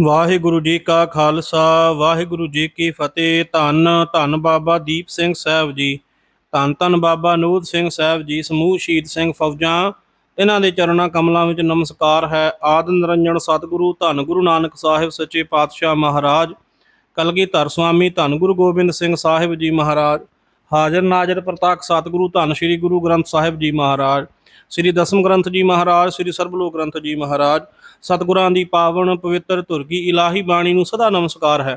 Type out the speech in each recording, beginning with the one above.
ਵਾਹਿਗੁਰੂ ਜੀ ਕਾ ਖਾਲਸਾ, ਵਾਹਿਗੁਰੂ ਜੀ ਕੀ ਫਤਿਹ। ਧੰਨ ਧੰਨ ਬਾਬਾ ਦੀਪ ਸਿੰਘ ਸਾਹਿਬ ਜੀ, ਧੰਨ ਧੰਨ ਬਾਬਾ ਨੂਰ ਸਿੰਘ ਸਾਹਿਬ ਜੀ, ਸਮੂਹ ਸ਼ਹੀਦ ਸਿੰਘ ਫੌਜਾਂ। ਇਹਨਾਂ ਦੇ ਚਰਨਾਂ ਕਮਲਾਂ ਵਿੱਚ ਨਮਸਕਾਰ ਹੈ। ਆਦ ਨਿਰੰਜਨ ਸਤਿਗੁਰੂ, ਧੰਨ ਗੁਰੂ ਨਾਨਕ ਸਾਹਿਬ ਸੱਚੇ ਪਾਤਸ਼ਾਹ ਮਹਾਰਾਜ, ਕਲਗੀਧਰ ਸੁਆਮੀ ਧੰਨ ਗੁਰੂ ਗੋਬਿੰਦ ਸਿੰਘ ਸਾਹਿਬ ਜੀ ਮਹਾਰਾਜ, ਹਾਜ਼ਰ ਨਾਜ਼ਰ ਪ੍ਰਤਾਖ ਸਤਿਗੁਰੂ, ਧੰਨ ਸ੍ਰੀ ਗੁਰੂ ਗ੍ਰੰਥ ਸਾਹਿਬ ਜੀ ਮਹਾਰਾਜ, ਸ੍ਰੀ ਦਸਮ ਗ੍ਰੰਥ ਜੀ ਮਹਾਰਾਜ, ਸ੍ਰੀ ਸਰਬਲੋਕ ਗ੍ਰੰਥ ਜੀ ਮਹਾਰਾਜ ਸਤਿਗੁਰਾਂ ਦੀ ਪਾਵਨ ਪਵਿੱਤਰ ਧੁਰ ਕੀ ਇਲਾਹੀ ਬਾਣੀ ਨੂੰ ਸਦਾ ਨਮਸਕਾਰ ਹੈ।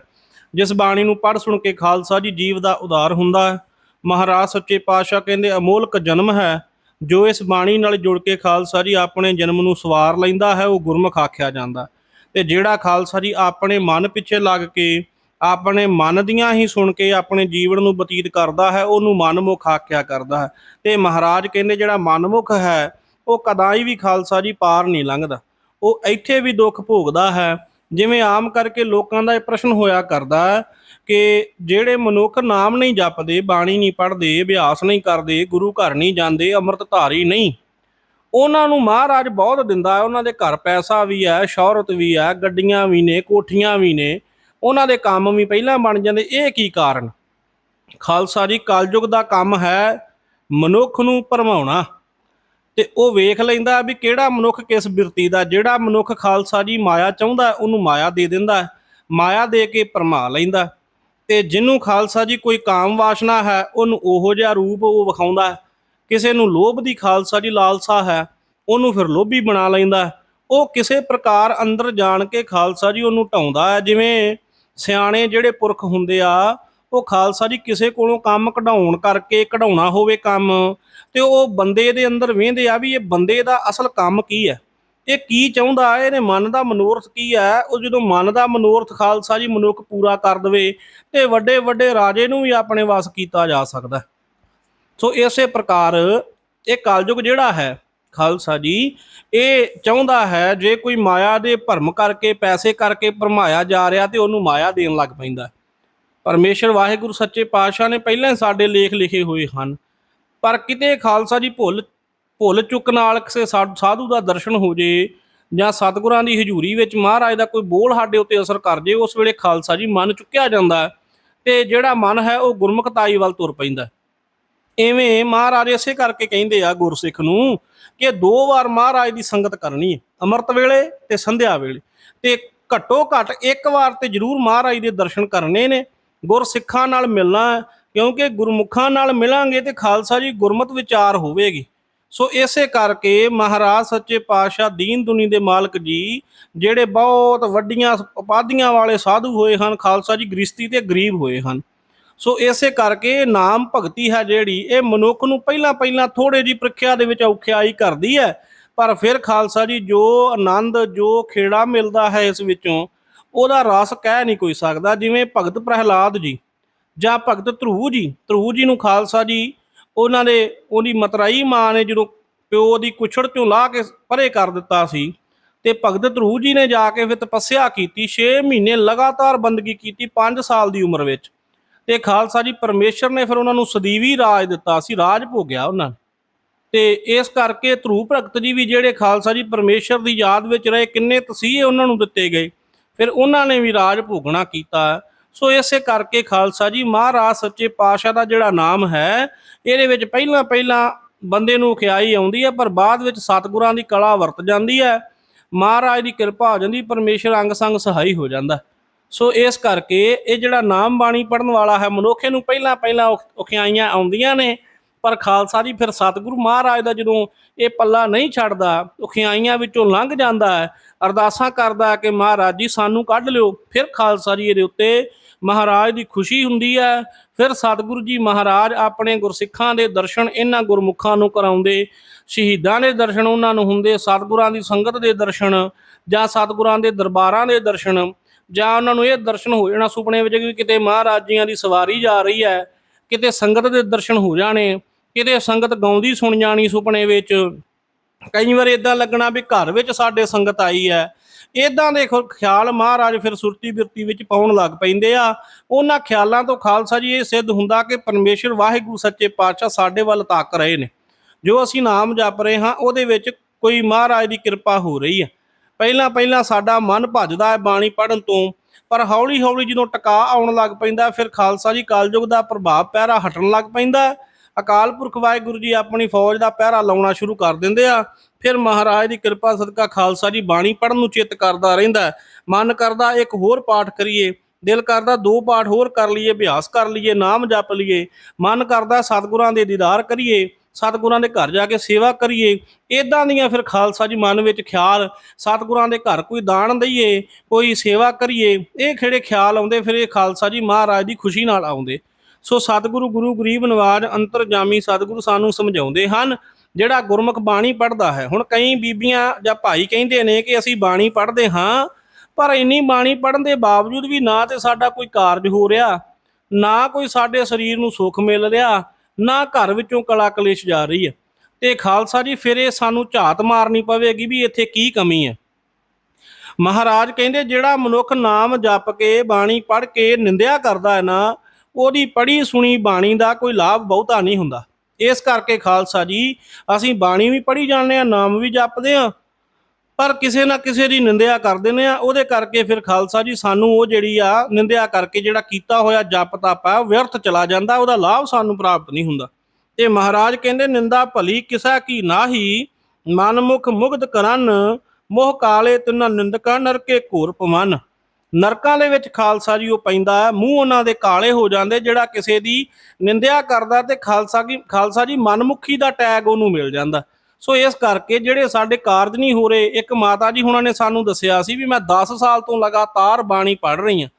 ਜਿਸ ਬਾਣੀ ਨੂੰ ਪੜ੍ਹ ਸੁਣ ਕੇ ਖਾਲਸਾ ਜੀ ਜੀਵ ਦਾ ਉਦਾਰ ਹੁੰਦਾ ਹੈ। ਮਹਾਰਾਜ ਸੱਚੇ ਪਾਤਸ਼ਾਹ ਕਹਿੰਦੇ, ਅਮੋਲਕ ਜਨਮ ਹੈ। ਜੋ ਇਸ ਬਾਣੀ ਨਾਲ ਜੁੜ ਕੇ ਖਾਲਸਾ ਜੀ ਆਪਣੇ ਜਨਮ ਨੂੰ ਸਵਾਰ ਲੈਂਦਾ ਹੈ, ਉਹ ਗੁਰਮੁਖ ਆਖਿਆ ਜਾਂਦਾ ਤੇ ਜਿਹੜਾ ਖਾਲਸਾ ਜੀ ਆਪਣੇ ਮਨ ਪਿੱਛੇ ਲੱਗ ਕੇ, ਆਪਣੇ ਮਨ ਦੀਆਂ ਹੀ ਸੁਣ ਕੇ ਆਪਣੇ ਜੀਵਨ ਨੂੰ ਬਤੀਤ ਕਰਦਾ ਹੈ, ਉਹਨੂੰ ਮਨਮੁਖ ਆਖਿਆ ਕਰਦਾ ਹੈ। ਤੇ ਮਹਾਰਾਜ ਕਹਿੰਦੇ, ਜਿਹੜਾ ਮਨਮੁਖ ਹੈ, ਉਹ ਕਦਾਈ ਵੀ ਖਾਲਸਾ ਜੀ ਪਾਰ ਨਹੀਂ ਲੰਘਦਾ। ਉਹ ਇੱਥੇ ਵੀ ਦੁੱਖ ਭੋਗਦਾ ਹੈ। ਜਿਵੇਂ ਆਮ ਕਰਕੇ ਲੋਕਾਂ ਦਾ ਇਹ ਪ੍ਰਸ਼ਨ ਹੋਇਆ ਕਰਦਾ ਕਿ ਜਿਹੜੇ ਮਨੁੱਖ ਨਾਮ ਨਹੀਂ ਜਪਦੇ, ਬਾਣੀ ਨਹੀਂ ਪੜ੍ਹਦੇ, ਅਭਿਆਸ ਨਹੀਂ ਕਰਦੇ, ਗੁਰੂ ਘਰ ਨਹੀਂ ਜਾਂਦੇ ਅੰਮ੍ਰਿਤ ਧਾਰੀ ਨਹੀਂ। ਉਹਨਾਂ ਨੂੰ ਮਹਾਰਾਜ ਬਹੁਤ ਦਿੰਦਾ ਹੈ। ਉਹਨਾਂ ਦੇ ਘਰ ਪੈਸਾ ਵੀ ਹੈ, ਸ਼ੌਹਰਤ ਵੀ ਹੈ, ਗੱਡੀਆਂ ਵੀ ਨੇ, ਕੋਠੀਆਂ ਵੀ ਨੇ। ਉਹਨਾਂ ਦੇ ਕੰਮ ਵੀ ਪਹਿਲਾਂ ਬਣ ਜਾਂਦੇ। ਇਹ ਕੀ ਕਾਰਨ? ਖਾਲਸਾ ਜੀ, ਕਲਯੁਗ ਦਾ ਕੰਮ ਹੈ ਮਨੁੱਖ ਨੂੰ ਭਰਮਾਉਣਾ। ਤੇ ਉਹ ਵੇਖ ਲੈਂਦਾ ਵੀ ਕਿਹੜਾ ਮਨੁੱਖ ਕਿਸ ਬਿਰਤੀ ਦਾ, ਜਿਹੜਾ ਮਨੁੱਖ ਖਾਲਸਾ ਜੀ ਮਾਇਆ ਚਾਹੁੰਦਾ, ਉਹਨੂੰ ਮਾਇਆ ਦੇ ਦਿੰਦਾ ਮਾਇਆ ਦੇ ਕੇ ਭਰਮਾ ਲੈਂਦਾ ਤੇ ਜਿਹਨੂੰ ਖਾਲਸਾ ਜੀ ਕੋਈ ਕਾਮ ਵਾਸ਼ਨਾ ਹੈ, ਉਹਨੂੰ ਉਹੋ ਜਿਹਾ ਰੂਪ ਉਹ ਵਿਖਾਉਂਦਾ ਕਿਸੇ ਨੂੰ ਲੋਭ ਦੀ ਖਾਲਸਾ ਜੀ ਲਾਲਸਾ ਹੈ, ਉਹਨੂੰ ਫਿਰ ਲੋਭੀ ਬਣਾ ਲੈਂਦਾ ਉਹ ਕਿਸੇ ਪ੍ਰਕਾਰ ਅੰਦਰ ਜਾਣ ਕੇ ਖਾਲਸਾ ਜੀ ਉਹਨੂੰ ਢਾਉਂਦਾ ਹੈ, ਜਿਵੇਂ ਸਿਆਣੇ ਜਿਹੜੇ ਪੁਰਖ ਹੁੰਦੇ ਆ, ਉਹ ਖਾਲਸਾ ਜੀ ਕਿਸੇ ਕੋਲੋਂ ਕੰਮ ਕਢਾਉਣ ਕਰਕੇ ਕਢਾਉਣਾ ਹੋਵੇ ਕੰਮ ਤੇ ਉਹ ਬੰਦੇ ਦੇ ਅੰਦਰ ਵੇਂਦੇ ਆ ਵੀ ਇਹ ਬੰਦੇ ਦਾ ਅਸਲ ਕੰਮ ਕੀ ਹੈ? ਇਹ ਕੀ ਚਾਹੁੰਦਾ ਹੈ? ਇਹਦੇ ਮਨ ਦਾ ਮਨੋਰਥ ਕੀ ਹੈ? ਉਹ ਜਦੋਂ ਮਨ ਦਾ ਮਨੋਰਥ ਖਾਲਸਾ ਜੀ ਮਨੁੱਖ ਪੂਰਾ ਕਰ ਦਵੇ ਤੇ ਵੱਡੇ ਵੱਡੇ ਰਾਜੇ ਨੂੰ ਵੀ ਆਪਣੇ ਵਾਸ ਕੀਤਾ ਜਾ ਸਕਦਾ ਸੋ ਇਸੇ ਪ੍ਰਕਾਰ ਇਹ ਕਲਯੁਗ ਜਿਹੜਾ ਹੈ ਖਾਲਸਾ ਜੀ, ਇਹ ਚਾਹੁੰਦਾ ਹੈ ਜੇ ਕੋਈ ਮਾਇਆ ਦੇ ਭਰਮ ਕਰਕੇ, ਪੈਸੇ ਕਰਕੇ ਭਰਮਾਇਆ ਜਾ ਰਿਹਾ ਤੇ ਉਹਨੂੰ ਮਾਇਆ ਦੇਣ ਲੱਗ ਪੈਂਦਾ ਹੈ। ਪਰਮੇਸ਼ਰ ਵਾਹਿਗੁਰੂ ਸੱਚੇ ਪਾਤਸ਼ਾਹ ਨੇ ਪਹਿਲਾਂ ਹੀ ਸਾਡੇ ਲੇਖ ਲਿਖੇ ਹੋਏ ਹਨ। ਪਰ ਕਿਤੇ ਖਾਲਸਾ ਜੀ ਭੁੱਲ ਭੁੱਲ ਚੁੱਕ ਨਾਲ ਕਿਸੇ ਸਾਧੂ ਦਾ ਦਰਸ਼ਨ ਹੋ ਜੇ ਜਾਂ ਸਤਿਗੁਰਾਂ ਦੀ ਹਜ਼ੂਰੀ ਵਿੱਚ ਮਹਾਰਾਜ ਦਾ ਕੋਈ ਬੋਲ ਸਾਡੇ ਉੱਤੇ ਅਸਰ ਕਰ ਜੇ ਉਸ ਵੇਲੇ ਖਾਲਸਾ ਜੀ ਮਨ ਚੁੱਕਿਆ ਜਾਂਦਾ ਹੈ ਤੇ ਜਿਹੜਾ ਮਨ ਹੈ ਉਹ ਗੁਰਮੁਖਤਾਈ ਵੱਲ ਤੁਰ ਪੈਂਦਾ ਹੈ। ਐਵੇਂ ਮਹਾਰਾਜ ਇਸੇ ਕਰਕੇ ਕਹਿੰਦੇ ਆ ਗੁਰਸਿੱਖ ਨੂੰ ਕਿ ਦੋ ਵਾਰ ਮਹਾਰਾਜ ਦੀ ਸੰਗਤ ਕਰਨੀ ਹੈ ਅੰਮ੍ਰਿਤ ਵੇਲੇ ਤੇ ਸੰਧਿਆ ਵੇਲੇ ਤੇ ਘੱਟੋ ਘੱਟ ਇੱਕ ਵਾਰ ਤੇ ਜ਼ਰੂਰ ਮਹਾਰਾਜ ਦੇ ਦਰਸ਼ਨ ਕਰਨੇ ਨੇ ਗੁਰਸਿੱਖਾਂ ਨਾਲ ਮਿਲਣਾ ਹੈ, ਕਿਉਂਕਿ ਗੁਰਮੁਖਾਂ ਨਾਲ ਮਿਲਾਂਗੇ ਤੇ ਖਾਲਸਾ ਜੀ ਗੁਰਮਤ ਵਿਚਾਰ ਹੋਵੇਗੀ। ਸੋ ਇਸੇ ਕਰਕੇ ਮਹਾਰਾਜ ਸੱਚੇ ਪਾਤਸ਼ਾਹ ਦੀਨ ਦੁਨੀ ਦੇ ਮਾਲਕ ਜੀ, ਜਿਹੜੇ ਬਹੁਤ ਵੱਡੀਆਂ ਉਪਾਧੀਆਂ ਵਾਲੇ ਸਾਧੂ ਹੋਏ ਹਨ, ਖਾਲਸਾ ਜੀ ਗ੍ਰਸਤੀ ਤੇ ਗਰੀਬ ਹੋਏ ਹਨ। ਸੋ ਇਸੇ ਕਰਕੇ ਨਾਮ ਭਗਤੀ ਹੈ ਜਿਹੜੀ, ਇਹ ਮਨੁੱਖ ਨੂੰ ਪਹਿਲਾਂ ਪਹਿਲਾਂ ਥੋੜੇ ਜੀ ਪ੍ਰੀਖਿਆ ਦੇ ਵਿੱਚ ਔਖਿਆਈ ਕਰਦੀ ਹੈ, ਪਰ ਫਿਰ ਖਾਲਸਾ ਜੀ ਜੋ ਆਨੰਦ, ਜੋ ਖੇੜਾ ਮਿਲਦਾ ਹੈ ਇਸ ਵਿੱਚੋਂ, ਉਹਦਾ ਰਸ ਕਹਿ ਨਹੀਂ ਕੋਈ ਸਕਦਾ, ਜਿਵੇਂ ਭਗਤ ਪ੍ਰਹਿਲਾਦ ਜੀ। ਜਾਂ ਭਗਤ ਧਰੂ ਜੀ ਧਰੂ ਜੀ ਨੂੰ ਖਾਲਸਾ ਜੀ, ਉਹਨਾਂ ਨੇ ਉਹਦੀ ਮਤਰਾਈ ਮਾਂ ਨੇ ਜਦੋਂ ਪਿਓ ਦੀ ਕੁਛੜ ਚੋਂ ਲਾਹ ਕੇ ਪਰੇ ਕਰ ਦਿੱਤਾ ਸੀ, ਤੇ ਭਗਤ ਧਰੂ ਜੀ ਨੇ ਜਾ ਕੇ ਫਿਰ ਤਪੱਸਿਆ ਕੀਤੀ 6 ਮਹੀਨੇ ਲਗਾਤਾਰ ਬੰਦਗੀ ਕੀਤੀ 5 ਸਾਲ ਦੀ ਉਮਰ ਵਿੱਚ। ਤੇ ਖਾਲਸਾ ਜੀ ਪਰਮੇਸ਼ਰ ਨੇ ਫਿਰ ਉਹਨਾਂ ਨੂੰ ਸਦੀਵੀ ਰਾਜ ਦਿੱਤਾ ਸੀ, ਰਾਜ ਭੋਗਿਆ ਉਹਨਾਂ ਨੇ। ਤੇ ਇਸ ਕਰਕੇ ਧਰੂ ਭਗਤ ਜੀ ਵੀ ਜਿਹੜੇ ਖਾਲਸਾ ਜੀ ਪਰਮੇਸ਼ਰ ਦੀ ਯਾਦ ਵਿੱਚ ਰਹੇ, ਕਿੰਨੇ ਤਸੀਹੇ ਉਹਨਾਂ ਨੂੰ ਦਿੱਤੇ ਗਏ। ਫਿਰ ਉਹਨਾਂ ਨੇ ਵੀ ਰਾਜ ਭੋਗਣਾ ਕੀਤਾ। ਸੋ ਇਸੇ ਕਰਕੇ ਖਾਲਸਾ ਜੀ, ਮਹਾਰਾਜ ਸੱਚੇ ਪਾਤਸ਼ਾਹ ਦਾ ਜਿਹੜਾ ਨਾਮ ਹੈ, ਇਹਦੇ ਵਿੱਚ ਪਹਿਲਾਂ ਪਹਿਲਾਂ ਬੰਦੇ ਨੂੰ ਖਿਆਈ ਆਉਂਦੀ ਹੈ, ਪਰ ਬਾਅਦ ਵਿੱਚ ਸਤਿਗੁਰਾਂ ਦੀ ਕਲਾ ਵਰਤ ਜਾਂਦੀ ਹੈ, ਮਹਾਰਾਜ ਦੀ ਕਿਰਪਾ ਹੋ ਜਾਂਦੀ, ਪਰਮੇਸ਼ਰ ਅੰਗ ਸੰਗ ਸਹਾਈ ਹੋ ਜਾਂਦਾ। ਸੋ ਇਸ ਕਰਕੇ ਇਹ ਜਿਹੜਾ ਨਾਮ ਬਾਣੀ ਪੜਨ ਵਾਲਾ ਹੈ, ਮਨੁੱਖੇ ਨੂੰ ਪਹਿਲਾਂ ਪਹਿਲਾਂ ਔਖ- ਔਖਿਆਈਆਂ ਆਉਂਦੀਆਂ ਨੇ, ਪਰ ਖਾਲਸਾ ਜੀ, ਫਿਰ ਸਤਿਗੁਰੂ ਮਹਾਰਾਜ ਦਾ ਜਦੋਂ ਇਹ ਪੱਲਾ ਨਹੀਂ ਛੱਡਦਾ ਔਖਿਆਈਆਂ ਵਿੱਚੋਂ ਲੰਘ ਜਾਂਦਾ ਹੈ, ਅਰਦਾਸਾਂ ਕਰਦਾ ਕਿ ਮਹਾਰਾਜ ਜੀ, ਸਾਨੂੰ ਕੱਢ ਲਿਓ, ਫਿਰ ਖਾਲਸਾ ਜੀ ਇਹਦੇ ਉੱਤੇ ਮਹਾਰਾਜ ਦੀ ਖੁਸ਼ੀ ਹੁੰਦੀ ਹੈ ਫਿਰ ਸਤਿਗੁਰੂ ਜੀ ਮਹਾਰਾਜ ਆਪਣੇ ਗੁਰਸਿੱਖਾਂ ਦੇ ਦਰਸ਼ਨ ਇਹਨਾਂ ਗੁਰਮੁਖਾਂ ਨੂੰ ਕਰਾਉਂਦੇ। ਸ਼ਹੀਦਾਂ ਦੇ ਦਰਸ਼ਨ ਉਹਨਾਂ ਨੂੰ ਹੁੰਦੇ, ਸਤਿਗੁਰਾਂ ਦੀ ਸੰਗਤ ਦੇ ਦਰਸ਼ਨ ਜਾਂ ਸਤਿਗੁਰਾਂ ਦੇ ਦਰਬਾਰਾਂ ਦੇ ਦਰਸ਼ਨ ਜਾਂ ਉਹਨਾਂ ਨੂੰ ਇਹ ਦਰਸ਼ਨ ਹੋ ਜਾਣਾ ਸੁਪਨੇ ਵਿੱਚ ਕਿ ਕਿਤੇ ਮਹਾਰਾਜ ਜੀਆਂ ਦੀ ਸਵਾਰੀ ਜਾ ਰਹੀ ਹੈ, ਕਿਤੇ ਸੰਗਤ ਦੇ ਦਰਸ਼ਨ ਹੋ ਜਾਣੇ, ਕਿਤੇ ਸੰਗਤ ਗਾਉਂਦੀ ਸੁਣ ਜਾਣੀ ਸੁਪਨੇ ਵਿੱਚ। ਕਈ ਵਾਰ ਇਦਾਂ ਲੱਗਣਾ ਵੀ ਘਰ ਵਿੱਚ ਸਾਡੇ ਸੰਗਤ ਆਈ ਹੈ ਇਦਾਂ ਦੇ ਖੁ- ਖਿਆਲ ਮਹਾਰਾਜ ਫਿਰ ਸੁਰਤੀ ਬਿਰਤੀ ਵਿੱਚ ਪਾਉਣ ਲੱਗ ਪੈਂਦੇ ਆ। ਉਹਨਾਂ ਖਿਆਲਾਂ ਤੋਂ ਖਾਲਸਾ ਜੀ ਇਹ ਸਿੱਧ ਹੁੰਦਾ ਕਿ ਪਰਮੇਸ਼ਰ ਵਾਹਿਗੁਰੂ ਸੱਚੇ ਪਾਤਸ਼ਾਹ ਸਾਡੇ ਵੱਲ ਤੱਕ ਰਹੇ ਨੇ। ਜੋ ਅਸੀਂ ਨਾਮ ਜਪ ਰਹੇ ਹਾਂ, ਉਹਦੇ ਵਿੱਚ ਕੋਈ ਮਹਾਰਾਜ ਦੀ ਕਿਰਪਾ ਹੋ ਰਹੀ ਹੈ ਪਹਿਲਾਂ ਪਹਿਲਾਂ ਸਾਡਾ ਮਨ ਭੱਜਦਾ ਹੈ ਬਾਣੀ ਪੜਨ ਤੋਂ, ਪਰ ਹੌਲੀ ਹੌਲੀ ਜਦੋਂ ਟਿਕਾ ਆਉਣ ਲੱਗ ਪੈਂਦਾ, ਫਿਰ ਖਾਲਸਾ ਜੀ ਕਾਲਯੁਗ ਦਾ ਪ੍ਰਭਾਵ ਪਹਿਰਾ ਹਟਣ ਲੱਗ ਪੈਂਦਾ ਅਕਾਲ ਪੁਰਖ ਵਾਹਿਗੁਰੂ ਜੀ ਆਪਣੀ ਫੌਜ ਦਾ ਪਹਿਰਾ ਲਾਉਣਾ ਸ਼ੁਰੂ ਕਰ ਦਿੰਦੇ ਆ। ਫਿਰ ਮਹਾਰਾਜ ਦੀ ਕਿਰਪਾ ਸਦਕਾ ਖਾਲਸਾ ਜੀ ਬਾਣੀ ਪੜਨ ਨੂੰ ਚਿੱਤ ਕਰਦਾ ਰਹਿੰਦਾ ਮਨ ਕਰਦਾ ਇੱਕ ਹੋਰ ਪਾਠ ਕਰੀਏ, ਦਿਲ ਕਰਦਾ ਦੋ ਪਾਠ ਹੋਰ ਕਰ ਲਈਏ, ਅਭਿਆਸ ਕਰ ਲਈਏ, ਨਾਮ ਜਪ ਲਈਏ। ਮਨ ਕਰਦਾ ਸਤਿਗੁਰਾਂ ਦੇ ਦੀਦਾਰ ਕਰੀਏ, ਸਤਿਗੁਰਾਂ ਦੇ ਘਰ ਜਾ ਕੇ ਸੇਵਾ ਕਰੀਏ। ਇਦਾਂ ਦੀਆਂ ਫਿਰ ਖਾਲਸਾ ਜੀ ਮਨ ਵਿੱਚ ਖਿਆਲ, ਸਤਿਗੁਰਾਂ ਦੇ ਘਰ ਕੋਈ ਦਾਨ ਦਈਏ, ਕੋਈ ਸੇਵਾ ਕਰੀਏ। ਇਹ ਖੇੜੇ ਖਿਆਲ ਆਉਂਦੇ, ਫਿਰ ਇਹ ਖਾਲਸਾ ਜੀ ਮਹਾਰਾਜ ਦੀ ਖੁਸ਼ੀ ਨਾਲ ਆਉਂਦੇ। ਸੋ ਸਤਿਗੁਰੂ ਗੁਰੂ ਗਰੀਬ ਨਵਾਜ ਅੰਤਰਜਾਮੀ ਸਤਿਗੁਰੂ ਸਾਨੂੰ ਸਮਝਾਉਂਦੇ ਹਨ, ਜਿਹੜਾ ਗੁਰਮੁਖ ਬਾਣੀ ਪੜ੍ਹਦਾ ਹੈ। ਹੁਣ ਕਈ ਬੀਬੀਆਂ ਜਾਂ ਭਾਈ ਕਹਿੰਦੇ ਨੇ ਕਿ ਅਸੀਂ ਬਾਣੀ ਪੜ੍ਹਦੇ ਹਾਂ, ਪਰ ਇੰਨੀ ਬਾਣੀ ਪੜ੍ਹਨ ਦੇ ਬਾਵਜੂਦ ਵੀ ਨਾ ਤੇ ਸਾਡਾ ਕੋਈ ਕਾਰਜ ਹੋ ਰਿਹਾ, ਨਾ ਕੋਈ ਸਾਡੇ ਸਰੀਰ ਨੂੰ ਸੁੱਖ ਮਿਲ ਰਿਹਾ, ਨਾ ਘਰ ਵਿੱਚੋਂ ਕਲਾ ਕਲੇਸ਼ ਜਾ ਰਹੀ ਹੈ। ਤੇ ਖਾਲਸਾ ਜੀ, ਫਿਰ ਇਹ ਸਾਨੂੰ ਝਾਤ ਮਾਰਨੀ ਪਵੇਗੀ ਵੀ ਇੱਥੇ ਕੀ ਕਮੀ ਹੈ। ਮਹਾਰਾਜ ਕਹਿੰਦੇ, ਜਿਹੜਾ ਮਨੁੱਖ ਨਾਮ ਜਪ ਕੇ ਬਾਣੀ ਪੜ੍ਹ ਕੇ ਨਿੰਦਿਆ ਕਰਦਾ ਹੈ ਨਾ ਉਹਦੀ ਪੜ੍ਹੀ ਸੁਣੀ ਬਾਣੀ ਦਾ ਕੋਈ ਲਾਭ ਬਹੁਤਾ ਨਹੀਂ ਹੁੰਦਾ। ਇਸ ਕਰਕੇ ਖਾਲਸਾ ਜੀ, ਅਸੀਂ ਬਾਣੀ ਵੀ ਪੜ੍ਹੀ ਜਾਂਦੇ ਆ ਨਾਮ ਵੀ ਜਪਦੇ ਆ ਪਰ ਕਿਸੇ ਨਾ ਕਿਸੇ ਦੀ ਨਿੰਦਿਆ ਕਰ ਦਿੰਦੇ ਆ ਉਹਦੇ ਕਰਕੇ ਫਿਰ ਖਾਲਸਾ ਜੀ, ਸਾਨੂੰ ਉਹ ਜਿਹੜੀ ਆ ਨਿੰਦਿਆ ਕਰਕੇ ਜਿਹੜਾ ਕੀਤਾ ਹੋਇਆ ਜਪ ਤਪ ਆ ਉਹ ਵਿਅਰਥ ਚਲਾ ਜਾਂਦਾ, ਉਹਦਾ ਲਾਭ ਸਾਨੂੰ ਪ੍ਰਾਪਤ ਨਹੀਂ ਹੁੰਦਾ। ਤੇ ਮਹਾਰਾਜ ਕਹਿੰਦੇ, ਨਿੰਦਾ ਭਲੀ ਕਿਸਾ ਕੀ ਨਾਹੀ, ਮਨਮੁਖ ਮੁਗਧ ਕਰਨ, ਮੋਹ ਕਾਲੇ ਤਿੰਨ ਨਿੰਦਕਾ ਨਰਕੇ ਘੋਰ ਪਵਨ। ਨਰਕਾਂ ਦੇ ਵਿੱਚ ਖਾਲਸਾ ਜੀ ਉਹ ਪੈਂਦਾ ਹੈ, ਮੂੰਹ ਉਹਨਾਂ ਦੇ ਕਾਲੇ ਹੋ ਜਾਂਦੇ, ਜਿਹੜਾ ਕਿਸੇ ਦੀ ਨਿੰਦਿਆ ਕਰਦਾ ਤੇ ਖਾਲਸਾ ਕੀ ਖਾਲਸਾ ਜੀ ਮਨਮੁਖੀ ਦਾ ਟੈਗ ਉਹਨੂੰ ਮਿਲ ਜਾਂਦਾ। ਸੋ ਇਸ ਕਰਕੇ ਜਿਹੜੇ ਸਾਡੇ ਕਾਰਜ ਨਹੀਂ ਹੋ ਰਹੇ, ਇੱਕ ਮਾਤਾ ਜੀ ਹੁਣਾਂ ਨੇ ਸਾਨੂੰ ਦੱਸਿਆ ਸੀ ਵੀ ਮੈਂ 10 ਸਾਲ ਤੋਂ ਲਗਾਤਾਰ ਬਾਣੀ ਪੜ੍ਹ ਰਹੀ ਹਾਂ,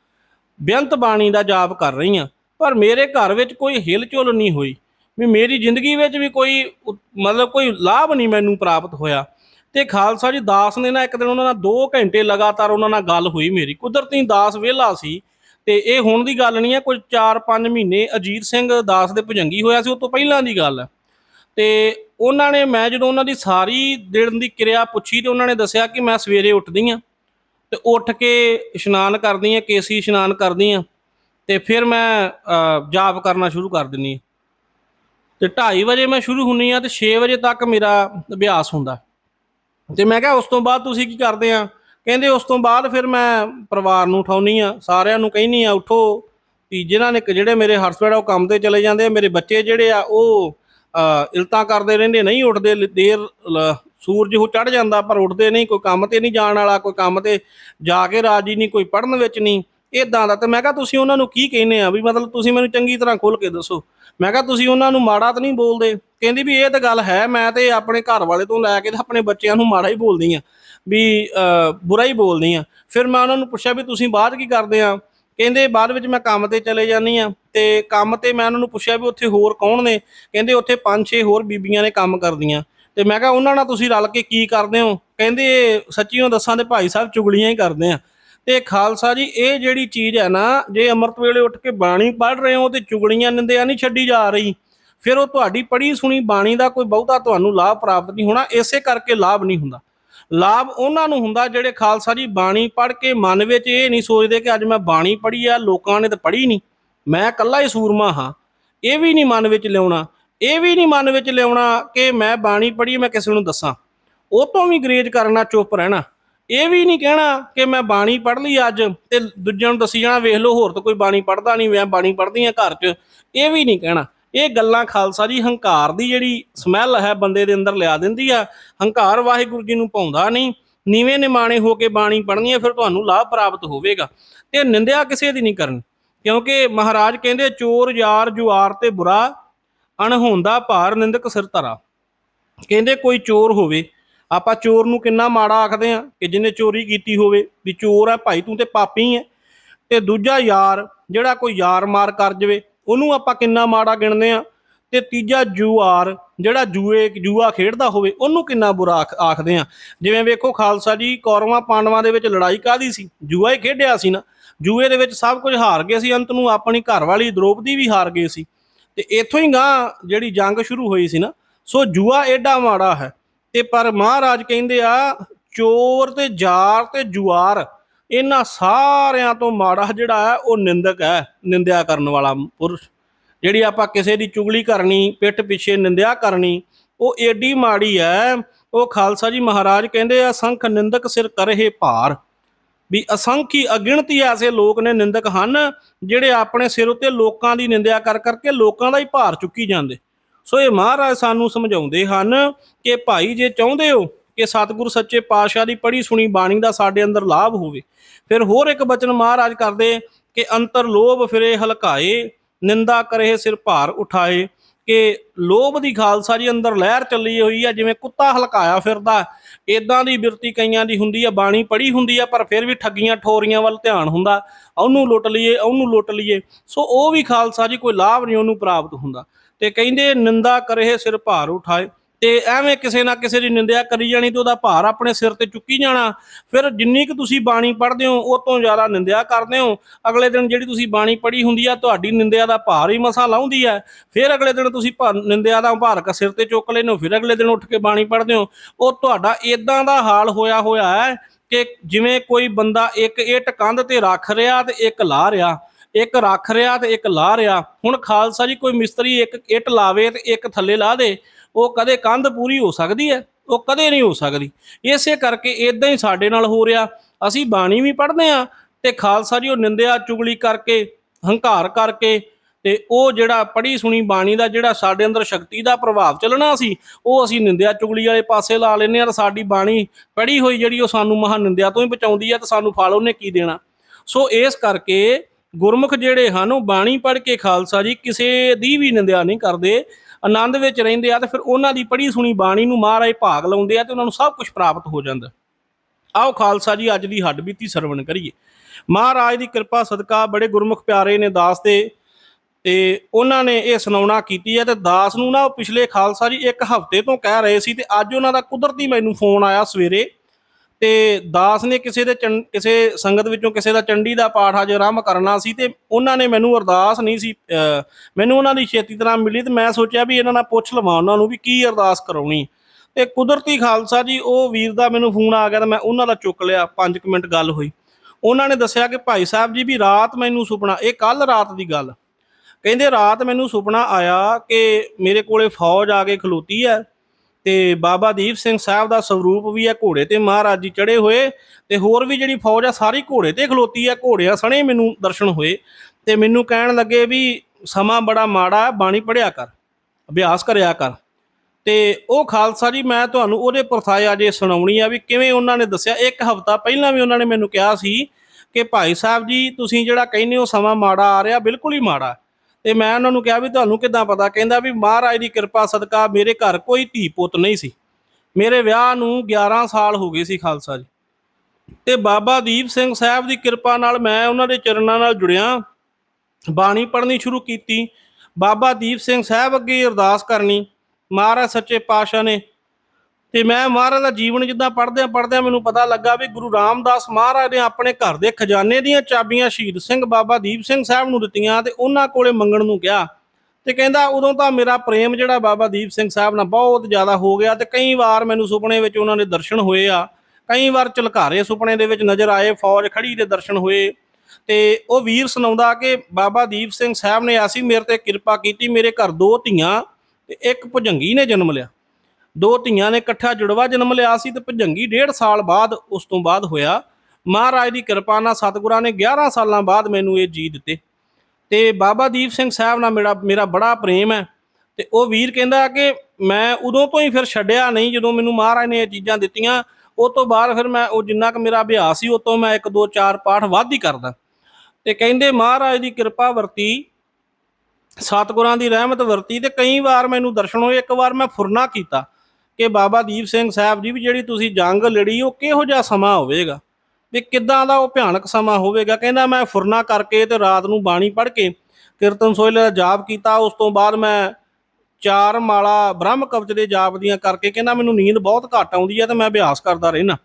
ਬੇਅੰਤ ਬਾਣੀ ਦਾ ਜਾਪ ਕਰ ਰਹੀ ਹਾਂ, ਪਰ ਮੇਰੇ ਘਰ ਵਿੱਚ ਕੋਈ ਹਿਲਚੁਲ ਨਹੀਂ ਹੋਈ, ਵੀ ਮੇਰੀ ਜ਼ਿੰਦਗੀ ਵਿੱਚ ਵੀ ਕੋਈ ਮਤਲਬ ਕੋਈ ਲਾਭ ਨਹੀਂ ਮੈਨੂੰ ਪ੍ਰਾਪਤ ਹੋਇਆ। ਤੇ ਖਾਲਸਾ ਜੀ, ਦਾਸ ਨੇ ਨਾ ਇੱਕ ਦਿਨ ਉਹਨਾਂ ਨਾਲ 2 ਘੰਟੇ ਲਗਾਤਾਰ ਉਹਨਾਂ ਨਾਲ ਗੱਲ ਹੋਈ ਮੇਰੀ। ਕੁਦਰਤੀ ਦਾਸ ਵਿਹਲਾ ਸੀ ਤੇ ਇਹ ਹੁਣ ਦੀ ਗੱਲ ਨਹੀਂ ਹੈ ਕੁਝ 4-5 ਮਹੀਨੇ ਅਜੀਤ ਸਿੰਘ ਦਾਸ ਦੇ ਭੁਜੰਗੀ ਹੋਇਆ ਸੀ, ਉਹ ਤੋਂ ਪਹਿਲਾਂ ਦੀ ਗੱਲ ਹੈ। ਤੇ ਉਹਨਾਂ ਨੇ, ਮੈਂ ਜਦੋਂ ਉਹਨਾਂ ਦੀ ਸਾਰੀ ਦਿਨ ਦੀ ਕਿਰਿਆ ਪੁੱਛੀ ਤੇ ਉਹਨਾਂ ਨੇ ਦੱਸਿਆ ਕਿ ਮੈਂ ਸਵੇਰੇ ਉੱਠਦੀ ਆ ਤੇ ਉੱਠ ਕੇ ਇਸ਼ਨਾਨ ਕਰਦੀ ਆ ਕੇਸੀ ਇਸ਼ਨਾਨ ਕਰਦੀ ਆ ਤੇ ਫਿਰ ਮੈਂ ਜਾਪ ਕਰਨਾ ਸ਼ੁਰੂ ਕਰ ਦਿੰਨੀ ਆ ਤੇ 2:30 ਵਜੇ ਮੈਂ ਸ਼ੁਰੂ ਹੁੰਨੀ ਆ ਤੇ 6 ਵਜੇ ਤੱਕ ਮੇਰਾ ਅਭਿਆਸ ਹੁੰਦਾ। ਤੇ ਮੈਂ ਕਿਹਾ ਉਸ ਤੋਂ ਬਾਅਦ ਤੁਸੀਂ ਕੀ ਕਰਦੇ ਆ? ਕਹਿੰਦੇ ਉਸ ਤੋਂ ਬਾਅਦ ਫਿਰ ਮੈਂ ਪਰਿਵਾਰ ਨੂੰ ਉਠਾਉਣੀ ਆ ਸਾਰਿਆਂ ਨੂੰ ਕਹਿਨੀ ਆ ਉਠੋ। ਵੀ ਜਿਨ੍ਹਾਂ ਨੇ ਜਿਹੜੇ ਮੇਰੇ ਹਸਬੰਡ ਆ ਉਹ ਕੰਮ ਤੇ ਚਲੇ ਜਾਂਦੇ ਆ ਮੇਰੇ ਬੱਚੇ ਜਿਹੜੇ ਆ ਉਹ ਅ, ਇਲਤਾਂ ਕਰਦੇ ਰਹਿੰਦੇ ਨਹੀਂ ਉੱਠਦੇ ਦੇਰ ਸੂਰਜ ਉਹ ਚੜ ਜਾਂਦਾ ਪਰ ਉੱਠਦੇ ਨਹੀਂ ਕੋਈ ਕੰਮ ਤੇ ਨਹੀਂ ਜਾਣ ਵਾਲਾ ਕੋਈ ਕੰਮ ਤੇ ਜਾ ਕੇ ਰਾਜੀ ਨਹੀਂ ਕੋਈ ਪੜਨ ਵਿੱਚ ਨਹੀਂ। ਇਦਾਂ ਦਾ ਤੇ ਮੈਂ ਕਿਹਾ ਤੁਸੀਂ ਉਹਨਾਂ ਨੂੰ ਕੀ ਕਹਿੰਦੇ ਆ ਵੀ ਮਤਲਬ ਤੁਸੀਂ ਮੈਨੂੰ ਚੰਗੀ ਤਰ੍ਹਾਂ ਖੋਲ ਕੇ ਦੱਸੋ। ਮੈਂ ਕਿਹਾ ਤੁਸੀਂ ਉਹਨਾਂ ਨੂੰ ਮਾੜਾ ਤਾਂ ਨਹੀਂ ਬੋਲਦੇ। ਕਹਿੰਦੀ ਵੀ ਇਹ ਤਾਂ ਗੱਲ ਹੈ, ਮੈਂ ਤੇ ਆਪਣੇ ਘਰ ਵਾਲੇ ਤੋਂ ਲੈ ਕੇ ਤੇ ਆਪਣੇ ਬੱਚਿਆਂ ਨੂੰ ਮਾੜਾ ਹੀ ਬੋਲਦੀ ਆ ਵੀ ਬੁਰਾ ਹੀ ਬੋਲਦੀ ਆ ਫਿਰ ਮੈਂ ਉਹਨਾਂ ਨੂੰ ਪੁੱਛਿਆ ਵੀ ਤੁਸੀਂ ਬਾਅਦ ਕੀ ਕਰਦੇ ਆ? ਕਹਿੰਦੇ ਬਾਅਦ ਵਿੱਚ ਮੈਂ ਕੰਮ ਤੇ ਚਲੇ ਜਾਂਦੀ ਆ ਤੇ ਕੰਮ ਤੇ ਮੈਂ ਉਹਨਾਂ ਨੂੰ ਪੁੱਛਿਆ ਵੀ ਉੱਥੇ ਹੋਰ ਕੌਣ ਨੇ? ਕਹਿੰਦੇ ਉੱਥੇ ਪੰਜ ਛੇ ਹੋਰ ਬੀਬੀਆਂ ਨੇ ਕੰਮ ਕਰਦੀਆਂ। ਤੇ ਮੈਂ ਕਿਹਾ ਉਹਨਾਂ ਨਾਲ ਤੁਸੀਂ ਰਲ ਕੇ ਕੀ ਕਰਦੇ ਹੋ? ਕਹਿੰਦੇ ਸੱਚੀਓ ਦੱਸਾਂ ਤੇ ਭਾਈ ਸਾਹਿਬ ਚੁਗਲੀਆਂ ਹੀ ਕਰਦੇ ਆ। ਤੇ ਖਾਲਸਾ ਜੀ, ਇਹ ਜਿਹੜੀ ਚੀਜ਼ ਹੈ ਨਾ, ਜੇ ਅੰਮ੍ਰਿਤ ਵੇਲੇ ਉੱਠ ਕੇ ਬਾਣੀ ਪੜ੍ਹ ਰਹੇ ਹੋ ਤੇ ਚੁਗਲੀਆਂ ਨਿੰਦਿਆ ਨਹੀਂ ਛੱਡੀ ਜਾ ਰਹੀ, ਫਿਰ ਉਹ ਤੁਹਾਡੀ ਪੜ੍ਹੀ ਸੁਣੀ ਬਾਣੀ ਦਾ ਕੋਈ ਬਹੁਤਾ ਤੁਹਾਨੂੰ ਲਾਭ ਪ੍ਰਾਪਤ ਨਹੀਂ ਹੋਣਾ, ਇਸੇ ਕਰਕੇ ਲਾਭ ਨਹੀਂ ਹੁੰਦਾ। ਲਾਭ ਉਹਨਾਂ ਨੂੰ ਹੁੰਦਾ ਜਿਹੜੇ ਖਾਲਸਾ ਜੀ ਬਾਣੀ ਪੜ੍ਹ ਕੇ ਮਨ ਵਿੱਚ ਇਹ ਨਹੀਂ ਸੋਚਦੇ ਕਿ ਅੱਜ ਮੈਂ ਬਾਣੀ ਪੜ੍ਹੀ ਆ, ਲੋਕਾਂ ਨੇ ਤਾਂ ਪੜ੍ਹੀ ਨਹੀਂ। ਮੈਂ ਇਕੱਲਾ ਹੀ ਸੂਰਮਾ ਹਾਂ, ਇਹ ਵੀ ਨਹੀਂ ਮਨ ਵਿੱਚ ਲਿਆਉਣਾ, ਇਹ ਵੀ ਨਹੀਂ ਮਨ ਵਿੱਚ ਲਿਆਉਣਾ ਕਿ ਮੈਂ ਬਾਣੀ ਪੜ੍ਹੀ ਮੈਂ ਕਿਸੇ ਨੂੰ ਦੱਸਾਂ। ਉਹ ਤੋਂ ਵੀ ਗਰੇਜ ਕਰਨਾ, ਚੁੱਪ ਰਹਿਣਾ। ਇਹ ਵੀ ਨਹੀਂ ਕਹਿਣਾ ਕਿ ਮੈਂ ਬਾਣੀ ਪੜ੍ਹ ਲਈ ਅੱਜ ਤੇ ਦੂਜਿਆਂ ਨੂੰ ਦੱਸੀ ਜਾਣਾ, ਵੇਖ ਲਓ ਹੋਰ ਤਾਂ ਕੋਈ ਬਾਣੀ ਪੜ੍ਹਦਾ ਨਹੀਂ, ਮੈਂ ਬਾਣੀ ਪੜ੍ਹਦੀ ਆ ਘਰ 'ਚ। ਇਹ ਵੀ ਨਹੀਂ ਕਹਿਣਾ। ਇਹ ਗੱਲਾਂ ਖਾਲਸਾ ਜੀ ਹੰਕਾਰ ਦੀ ਜਿਹੜੀ ਸਮੈਲ ਹੈ ਬੰਦੇ ਦੇ ਅੰਦਰ ਲਿਆ ਦਿੰਦੀ ਆ। ਹੰਕਾਰ ਵਾਹਿਗੁਰੂ ਜੀ ਨੂੰ ਪਾਉਂਦਾ ਨਹੀਂ। ਨੀਵੇਂ ਨਿਮਾਣੇ ਹੋ ਕੇ ਬਾਣੀ ਪੜ੍ਹਨੀ ਹੈ ਫਿਰ ਤੁਹਾਨੂੰ ਲਾਭ ਪ੍ਰਾਪਤ ਹੋਵੇਗਾ। ਤੇ ਨਿੰਦਿਆ ਕਿਸੇ ਦੀ ਨਹੀਂ ਕਰਨੀ, ਕਿਉਂਕਿ ਮਹਾਰਾਜ ਕਹਿੰਦੇ, ਚੋਰ ਯਾਰ ਜੁਆਰ ਤੇ ਬੁਰਾ, ਅਣਹੋਂਦਾ ਭਾਰ ਨਿੰਦਕ ਸਿਰ ਧਰਾ। ਕਹਿੰਦੇ, ਕੋਈ ਚੋਰ ਹੋਵੇ ਆਪਾਂ ਚੋਰ ਨੂੰ ਕਿੰਨਾ ਮਾੜਾ ਆਖਦੇ ਆ ਕਿ ਜਿਹਨੇ ਚੋਰੀ ਕੀਤੀ ਹੋਵੇ, ਵੀ ਚੋਰ ਆ ਭਾਈ, ਤੂੰ ਤੇ ਪਾਪੀ ਹੈ ਤੇ ਦੂਜਾ ਯਾਰ, ਜਿਹੜਾ ਕੋਈ ਯਾਰ ਮਾਰ ਕਰ ਜਵੇ, ਉਹਨੂੰ ਆਪਾਂ ਕਿੰਨਾ ਮਾੜਾ ਗਿਣਦੇ ਆ ਤੇ ਤੀਜਾ ਜੂਆਰ, ਜਿਹੜਾ ਜੂਏ, ਜੂਆ ਖੇਡਦਾ ਹੋਵੇ, ਉਹਨੂੰ ਕਿੰਨਾ ਬੁਰਾ ਆਖ- ਆਖਦੇ ਆ ਜਿਵੇਂ ਵੇਖੋ, ਖਾਲਸਾ ਜੀ ਕੌਰਵਾਂ, ਪਾਂਡਵਾਂ ਦੇ ਵਿੱਚ ਲੜਾਈ ਕਾਦੀ ਸੀ? ਜੂਆ ਹੀ ਖੇਡਿਆ ਸੀ ਨਾ। ਜੂਏ ਦੇ ਵਿੱਚ ਸਭ ਕੁਝ ਹਾਰ ਗਏ ਸੀ, ਅੰਤ ਨੂੰ ਆਪਣੀ ਘਰਵਾਲੀ ਦ੍ਰੋਪਦੀ ਵੀ ਹਾਰ ਗਏ ਸੀ। ਤੇ ਇੱਥੋਂ ਹੀ ਗਾਂ ਜਿਹੜੀ ਜੰਗ ਸ਼ੁਰੂ ਹੋਈ ਸੀ ਨਾ, ਸੋ ਜੂਆ ਐਡਾ ਮਾੜਾ ਹੈ। ਤੇ ਪਰ ਮਹਾਰਾਜ ਕਹਿੰਦੇ ਆ, ਚੋਰ ਤੇ ਜਾਰ ਤੇ ਜੁਆਰ, ਇਹਨਾਂ ਸਾਰਿਆਂ ਤੋਂ ਮਾੜਾ ਜਿਹੜਾ ਹੈ, ਉਹ ਨਿੰਦਕ ਹੈ, ਨਿੰਦਿਆ ਕਰਨ ਵਾਲਾ ਪੁਰਸ਼। ਜਿਹੜੀ ਆਪਾਂ ਕਿਸੇ ਦੀ ਚੁਗਲੀ ਕਰਨੀ, ਪਿੱਠ ਪਿੱਛੇ ਨਿੰਦਿਆ ਕਰਨੀ, ਉਹ ਏਡੀ ਮਾੜੀ ਹੈ, ਉਹ ਖਾਲਸਾ ਜੀ ਮਹਾਰਾਜ ਕਹਿੰਦੇ ਆ ਸੰਖ ਨਿੰਦਕ ਸਿਰ ਕਰਹੇ ਭਾਰ। ਵੀ ਅਸੰਖੀ ਅਗਿਣਤੀ ਐਸੇ ਲੋਕ ਨੇ ਨਿੰਦਕ ਹਨ, ਜਿਹੜੇ ਆਪਣੇ ਸਿਰ ਉੱਤੇ ਲੋਕਾਂ ਦੀ ਨਿੰਦਿਆ ਕਰ ਕਰਕੇ ਲੋਕਾਂ ਦਾ ਹੀ ਭਾਰ ਚੁੱਕੀ ਜਾਂਦੇ। ਸੋ ਇਹ ਮਹਾਰਾਜ ਸਾਨੂੰ ਸਮਝਾਉਂਦੇ ਹਨ ਕਿ ਭਾਈ ਜੇ ਚਾਹੁੰਦੇ ਹੋ ਕਿ ਸਤਿਗੁਰ ਸੱਚੇ ਪਾਤਸ਼ਾਹ ਦੀ ਪੜ੍ਹੀ ਸੁਣੀ ਬਾਣੀ ਦਾ ਸਾਡੇ ਅੰਦਰ ਲਾਭ ਹੋਵੇ, ਫਿਰ ਹੋਰ ਇੱਕ ਬਚਨ ਮਹਾਰਾਜ ਕਰਦੇ ਕਿ ਅੰਤਰ ਲੋਭ ਫਿਰੇ ਹਲਕਾਏ, ਨਿੰਦਾ ਕਰੇ ਸਿਰ ਭਾਰ ਉਠਾਏ, ਕਿ ਲੋਭ ਦੀ ਖਾਲਸਾ ਜੀ ਅੰਦਰ ਲਹਿਰ ਚੱਲੀ ਹੋਈ ਆ, ਜਿਵੇਂ ਕੁੱਤਾ ਹਲਕਾਇਆ ਫਿਰਦਾ ਇਦਾਂ ਦੀ ਬਿਰਤੀ ਕਈਆਂ ਦੀ ਹੁੰਦੀ ਆ, ਬਾਣੀ ਪੜ੍ਹੀ ਹੁੰਦੀ ਆ, ਪਰ ਫਿਰ ਵੀ ਠੱਗੀਆਂ ਠੋਰੀਆਂ ਵੱਲ ਧਿਆਨ ਹੁੰਦਾ, ਉਹਨੂੰ ਲੁੱਟ ਲਈਏ, ਉਹਨੂੰ ਲੁੱਟ ਲਈਏ, ਸੋ ਉਹ ਵੀ ਖਾਲਸਾ ਜੀ ਕੋਈ ਲਾਭ ਨਹੀਂ ਉਹਨੂੰ ਪ੍ਰਾਪਤ ਹੁੰਦਾ। ਤੇ ਕਹਿੰਦੇ ਨਿੰਦਾ ਕਰੇ ਸਿਰ ਭਾਰ ਉਠਾਏ। ਤੇ ਐਵੇਂ ਕਿਸੇ ਨਾ ਕਿਸੇ ਦੀ ਨਿੰਦਿਆ ਕਰੀ ਜਾਣੀ ਤੇ ਉਹਦਾ ਭਾਰ ਆਪਣੇ ਸਿਰ ਤੇ ਚੁੱਕੀ ਜਾਣਾ। ਫਿਰ ਜਿੰਨੀ ਕੁ ਤੁਸੀਂ ਬਾਣੀ ਪੜ੍ਹਦੇ ਹੋ, ਉਹ ਤੋਂ ਜ਼ਿਆਦਾ ਨਿੰਦਿਆ ਕਰਦੇ ਹੋ। ਅਗਲੇ ਦਿਨ ਜਿਹੜੀ ਤੁਸੀਂ ਬਾਣੀ ਪੜ੍ਹੀ ਹੁੰਦੀ ਆ, ਤੁਹਾਡੀ ਨਿੰਦਿਆ ਦਾ ਭਾਰ ਹੀ ਮਸਾ ਲਾਉਂਦੀ ਆ। ਫਿਰ ਅਗਲੇ ਦਿਨ ਤੁਸੀਂ ਭਾਰ- ਨਿੰਦਿਆ ਦਾ ਭਾਰ ਕ ਸਿਰ ਤੇ ਚੁੱਕ ਲੈਂਦੇ ਹੋ, ਫਿਰ ਅਗਲੇ ਦਿਨ ਉੱਠ ਕੇ ਬਾਣੀ ਪੜ੍ਹਦੇ ਹੋ। ਉਹ ਤੁਹਾਡਾ ਇਦਾਂ ਦਾ ਹਾਲ ਹੋਇਆ ਹੋਇਆ ਹੈ ਕਿ ਜਿਵੇਂ ਕੋਈ ਬੰਦਾ ਇੱਕ ਇੱਟ ਕੰਧ ਤੇ ਰੱਖ ਰਿਹਾ ਤੇ ਇੱਕ ਲਾ ਰਿਹਾ। ਇੱਕ ਰੱਖ ਰਿਹਾ ਤੇ ਇੱਕ ਲਾਹ ਰਿਹਾ ਹੁਣ ਖਾਲਸਾ ਜੀ ਕੋਈ ਮਿਸਤਰੀ ਇੱਕ ਇੱਟ ਲਾਵੇ ਤੇ ਇੱਕ ਥੱਲੇ ਲਾ ਦੇ, ਉਹ ਕਦੇ ਕੰਧ ਪੂਰੀ ਹੋ ਸਕਦੀ ਹੈ, ਉਹ ਕਦੇ ਨਹੀਂ ਹੋ ਸਕਦੀ। ਇਸੇ ਕਰਕੇ ਇਦਾਂ ਹੀ ਸਾਡੇ ਨਾਲ ਹੋ ਰਿਹਾ ਅਸੀਂ ਬਾਣੀ ਵੀ ਪੜ੍ਹਦੇ ਆ ਤੇ ਖਾਲਸਾ ਜੀ ਉਹ ਨਿੰਦਿਆ ਚੁਗਲੀ ਕਰਕੇ, ਹੰਕਾਰ ਕਰਕੇ ਤੇ ਉਹ ਜਿਹੜਾ ਪੜ੍ਹੀ ਸੁਣੀ ਬਾਣੀ ਦਾ ਜਿਹੜਾ ਸਾਡੇ ਅੰਦਰ ਸ਼ਕਤੀ ਦਾ ਪ੍ਰਭਾਵ ਚੱਲਣਾ ਸੀ, ਉਹ ਅਸੀਂ ਨਿੰਦਿਆ ਚੁਗਲੀ ਵਾਲੇ ਪਾਸੇ ਲਾ ਲੈਨੇ ਆ ਸਾਡੀ ਬਾਣੀ ਪੜ੍ਹੀ ਹੋਈ ਜਿਹੜੀ ਉਹ ਸਾਨੂੰ ਮਹਾ ਨਿੰਦਿਆ ਤੋਂ ਹੀ ਬਚਾਉਂਦੀ ਆ ਤੇ ਸਾਨੂੰ ਫਲ ਉਹਨੇ ਕੀ ਦੇਣਾ। ਸੋ ਇਸ ਕਰਕੇ ਗੁਰਮੁਖ ਜਿਹੜੇ ਹਨ, ਉਹ ਬਾਣੀ ਪੜ੍ਹ ਕੇ ਖਾਲਸਾ ਜੀ ਕਿਸੇ ਦੀ ਵੀ ਨਿੰਦਿਆ ਨਹੀਂ ਕਰਦੇ, ਆਨੰਦ ਵਿੱਚ ਰਹਿੰਦੇ ਆ ਤੇ ਫਿਰ ਉਹਨਾਂ ਦੀ ਪੜ੍ਹੀ ਸੁਣੀ ਬਾਣੀ ਨੂੰ ਮਹਾਰਾਜ ਭਾਗ ਲਾਉਂਦੇ ਆ ਤੇ ਉਹਨਾਂ ਨੂੰ ਸਭ ਕੁਝ ਪ੍ਰਾਪਤ ਹੋ ਜਾਂਦਾ। ਆਓ ਖਾਲਸਾ ਜੀ, ਅੱਜ ਦੀ ਹੱਡ ਬੀਤੀ ਸਰਵਣ ਕਰੀਏ। ਮਹਾਰਾਜ ਦੀ ਕਿਰਪਾ, ਸਦਕਾ ਬੜੇ ਗੁਰਮੁਖ ਪਿਆਰੇ ਨੇ ਦਾਸ ਦੇ ਤੇ ਉਹਨਾਂ ਨੇ ਇਹ ਸੁਣਾਉਣਾ ਕੀਤੀ ਹੈ ਤੇ ਦਾਸ ਨੂੰ ਨਾ ਉਹ ਪਿਛਲੇ ਖਾਲਸਾ ਜੀ ਇੱਕ ਹਫ਼ਤੇ ਤੋਂ ਕਹਿ ਰਹੇ ਸੀ ਤੇ ਅੱਜ ਉਹਨਾਂ ਦਾ ਕੁਦਰਤੀ ਮੈਨੂੰ ਫੋਨ ਆਇਆ ਸਵੇਰੇ ਤੇ ਦਾਸ ਨੇ ਕਿਸੇ ਦੇ ਚੰ- ਕਿਸੇ ਸੰਗਤ ਵਿੱਚੋਂ ਕਿਸੇ ਦਾ ਚੰਡੀ ਦਾ ਪਾਠ ਅੱਜ ਆਰੰਭ ਕਰਨਾ ਸੀ ਤੇ ਉਹਨਾਂ ਨੇ ਮੈਨੂੰ ਅਰਦਾਸ ਨਹੀਂ ਸੀ ਮੈਨੂੰ ਉਹਨਾਂ ਦੀ ਛੇਤੀ ਤਰ੍ਹਾਂ ਮਿਲੀ ਤੇ ਮੈਂ ਸੋਚਿਆ ਵੀ ਇਹਨਾਂ ਨਾਲ ਪੁੱਛ ਲਵਾਂ ਉਹਨਾਂ ਨੂੰ ਵੀ ਕੀ ਅਰਦਾਸ ਕਰਾਉਣੀ। ਤੇ ਕੁਦਰਤੀ ਖਾਲਸਾ ਜੀ, ਉਹ ਵੀਰ ਦਾ ਮੈਨੂੰ ਫੋਨ ਆ ਗਿਆ ਤੇ ਮੈਂ ਉਹਨਾਂ ਦਾ ਚੁੱਕ ਲਿਆ 5 ਮਿੰਟ ਗੱਲ ਹੋਈ। ਉਹਨਾਂ ਨੇ ਦੱਸਿਆ ਕਿ ਭਾਈ ਸਾਹਿਬ ਜੀ ਵੀ ਰਾਤ ਮੈਨੂੰ ਸੁਪਨਾ, ਇਹ ਕੱਲ ਰਾਤ ਦੀ ਗੱਲ। ਕਹਿੰਦੇ ਰਾਤ ਮੈਨੂੰ ਸੁਪਨਾ ਆਇਆ ਕਿ ਮੇਰੇ ਕੋਲੇ ਫੌਜ ਆ ਕੇ ਖਲੋਤੀ ਹੈ ਤੇ ਬਾਬਾ ਦੀਪ ਸਿੰਘ ਸਾਹਿਬ ਦਾ ਸਰੂਪ ਵੀ ਹੈ ਘੋੜੇ ਤੇ ਮਹਾਰਾਜ ਜੀ ਚੜੇ ਹੋਏ ਤੇ ਹੋਰ ਵੀ ਜਿਹੜੀ ਫੌਜ ਆ ਸਾਰੀ ਘੋੜੇ ਤੇ ਖਲੋਤੀ ਹੈ ਘੋੜਿਆਂ ਸਣੇ ਮੈਨੂੰ ਦਰਸ਼ਨ ਹੋਏ ਤੇ ਮੈਨੂੰ ਕਹਿਣ ਲੱਗੇ ਵੀ ਸਮਾਂ ਬੜਾ ਮਾੜਾ ਬਾਣੀ ਪੜਿਆ ਕਰ, ਅਭਿਆਸ ਕਰਿਆ ਕਰ। ਤੇ ਉਹ ਖਾਲਸਾ ਜੀ, ਮੈਂ ਤੁਹਾਨੂੰ ਉਹਦੇ ਪਰਥਾਏ ਅਜੇ ਸੁਣਾਉਣੀ ਆ ਵੀ ਕਿਵੇਂ ਉਹਨਾਂ ਨੇ ਦੱਸਿਆ। ਇੱਕ ਹਫ਼ਤਾ ਪਹਿਲਾਂ ਵੀ ਉਹਨਾਂ ਨੇ ਮੈਨੂੰ ਕਿਹਾ ਸੀ ਕਿ ਭਾਈ ਸਾਹਿਬ ਜੀ, ਤੁਸੀਂ ਜਿਹੜਾ ਕਹਿੰਦੇ ਹੋ ਸਮਾਂ ਮਾੜਾ ਆ ਰਿਹਾ, ਬਿਲਕੁਲ ਹੀ ਮਾੜਾ। ਤੇ ਮੈਂ ਉਹਨਾਂ ਨੂੰ ਕਿਹਾ ਵੀ ਤੁਹਾਨੂੰ ਕਿੱਦਾਂ ਪਤਾ? ਕਹਿੰਦਾ ਵੀ ਮਹਾਰਾਜ ਦੀ ਕਿਰਪਾ, ਸਦਕਾ ਮੇਰੇ ਘਰ ਕੋਈ ਧੀ ਪੁੱਤ ਨਹੀਂ ਸੀ। ਮੇਰੇ ਵਿਆਹ ਨੂੰ 11 ਸਾਲ ਹੋ ਗਏ ਸੀ ਖਾਲਸਾ ਜੀ। ਤੇ ਬਾਬਾ ਦੀਪ ਸਿੰਘ ਸਾਹਿਬ ਦੀ ਕਿਰਪਾ ਨਾਲ ਮੈਂ ਉਹਨਾਂ ਦੇ ਚਰਨਾਂ ਨਾਲ ਜੁੜਿਆ। ਬਾਣੀ ਪੜ੍ਹਨੀ ਸ਼ੁਰੂ ਕੀਤੀ। ਬਾਬਾ ਦੀਪ ਸਿੰਘ ਸਾਹਿਬ ਅੱਗੇ ਅਰਦਾਸ ਕਰਨੀ। ਮਹਾਰਾਜ ਸੱਚੇ ਪਾਤਸ਼ਾਹ ਨੇ ਤੇ ਮੈਂ ਮਹਾਰਾਜ ਦਾ ਜੀਵਨ ਜਿੱਦਾਂ ਪੜ੍ਹਦਿਆਂ ਪੜ੍ਹਦਿਆਂ ਮੈਨੂੰ ਪਤਾ ਲੱਗਾ ਵੀ ਗੁਰੂ ਰਾਮਦਾਸ ਮਹਾਰਾਜ ਨੇ ਆਪਣੇ ਘਰ ਦੇ ਖਜ਼ਾਨੇ ਦੀਆਂ ਚਾਬੀਆਂ ਸ਼ਹੀਦ ਸਿੰਘ ਬਾਬਾ ਦੀਪ ਸਿੰਘ ਸਾਹਿਬ ਨੂੰ ਦਿੱਤੀਆਂ ਤੇ ਉਹਨਾਂ ਕੋਲੇ ਮੰਗਣ ਨੂੰ ਕਿਹਾ। ਤੇ ਕਹਿੰਦਾ, ਉਦੋਂ ਤਾਂ ਮੇਰਾ ਪ੍ਰੇਮ ਜਿਹੜਾ ਬਾਬਾ ਦੀਪ ਸਿੰਘ ਸਾਹਿਬ ਨਾਲ ਬਹੁਤ ਜ਼ਿਆਦਾ ਹੋ ਗਿਆ ਤੇ ਕਈ ਵਾਰ ਮੈਨੂੰ ਸੁਪਨੇ ਵਿੱਚ ਉਹਨਾਂ ਦੇ ਦਰਸ਼ਨ ਹੋਏ ਆ। ਕਈ ਵਾਰ ਝਲਕਾਰੇ ਸੁਪਨੇ ਦੇ ਵਿੱਚ ਨਜ਼ਰ ਆਏ, ਫੌਜ ਖੜੀ ਦੇ ਦਰਸ਼ਨ ਹੋਏ। ਤੇ ਉਹ ਵੀਰ ਸੁਣਾਉਂਦਾ ਕਿ ਬਾਬਾ ਦੀਪ ਸਿੰਘ ਸਾਹਿਬ ਨੇ ਆਸੀ ਮੇਰੇ ਤੇ ਕਿਰਪਾ ਕੀਤੀ, ਮੇਰੇ ਘਰ ਦੋ ਧੀਆਂ ਤੇ ਇੱਕ ਭੁਜੰਗੀ ਨੇ ਜਨਮ ਲਿਆ। ਦੋ ਧੀਆਂ ਨੇ ਇਕੱਠਾ ਜੁੜਵਾ ਜਨਮ ਲਿਆ ਸੀ ਤੇ ਭਜੰਗੀ ਡੇਢ ਸਾਲ ਬਾਅਦ ਉਸ ਤੋਂ ਬਾਅਦ ਹੋਇਆ। ਮਹਾਰਾਜ ਦੀ ਕਿਰਪਾ ਨਾਲ ਸਤਿਗੁਰਾਂ ਨੇ 11 ਸਾਲਾਂ ਬਾਅਦ ਮੈਨੂੰ ਇਹ ਜੀ ਦਿੱਤੇ। ਤੇ ਬਾਬਾ ਦੀਪ ਸਿੰਘ ਸਾਹਿਬ ਨਾਲ ਮੇਰਾ ਮੇਰਾ ਬੜਾ ਪ੍ਰੇਮ ਹੈ ਤੇ ਉਹ ਵੀਰ ਕਹਿੰਦਾ ਕਿ ਮੈਂ ਉਦੋਂ ਤੋਂ ਹੀ ਫਿਰ ਛੱਡਿਆ ਨਹੀਂ ਜਦੋਂ ਮੈਨੂੰ ਮਹਾਰਾਜ ਨੇ ਇਹ ਚੀਜ਼ਾਂ ਦਿੱਤੀਆਂ। ਉਹ ਤੋਂ ਬਾਅਦ ਫਿਰ ਮੈਂ, ਉਹ ਜਿੰਨਾ ਕੁ ਮੇਰਾ ਅਭਿਆਸ ਸੀ, ਉਹ ਤੋਂ ਮੈਂ ਇੱਕ ਦੋ ਚਾਰ ਪਾਠ ਵੱਧ ਹੀ ਕਰਦਾ। ਤੇ ਕਹਿੰਦੇ ਮਹਾਰਾਜ ਦੀ ਕਿਰਪਾ ਵਰਤੀ, ਸਤਿਗੁਰਾਂ ਦੀ ਰਹਿਮਤ ਵਰਤੀ ਤੇ ਕਈ ਵਾਰ ਮੈਨੂੰ ਦਰਸ਼ਨ ਹੋਏ ਇੱਕ ਵਾਰ ਮੈਂ ਫੁਰਨਾ ਕੀਤਾ। ਕਿ ਬਾਬਾ ਦੀਪ ਸਿੰਘ ਸਾਹਿਬ ਜੀ ਵੀ ਜਿਹੜੀ ਤੁਸੀਂ ਜੰਗ ਲੜੀ, ਉਹ ਕਿਹੋ ਜਿਹਾ ਸਮਾਂ ਹੋਵੇਗਾ? ਵੀ ਕਿੱਦਾਂ ਦਾ ਉਹ ਭਿਆਨਕ ਸਮਾਂ ਹੋਵੇਗਾ? ਕਹਿੰਦਾ ਮੈਂ ਫੁਰਨਾ ਕਰਕੇ ਤੇ ਰਾਤ ਨੂੰ ਬਾਣੀ ਪੜ੍ਹ ਕੇ ਕੀਰਤਨ ਸੋਹਿਲਾ ਦਾ ਜਾਪ ਕੀਤਾ। ਉਸ ਤੋਂ ਬਾਅਦ ਮੈਂ ਚਾਰ ਮਾਲਾ ਬ੍ਰਹਮ ਕਵਚ ਦੇ ਜਾਪ ਦੀਆਂ ਕਰਕੇ ਕਹਿੰਦਾ ਮੈਨੂੰ ਨੀਂਦ ਬਹੁਤ ਘੱਟ ਆਉਂਦੀ ਹੈ ਤੇ ਮੈਂ ਅਭਿਆਸ ਕਰਦਾ ਰਹਿਣਾ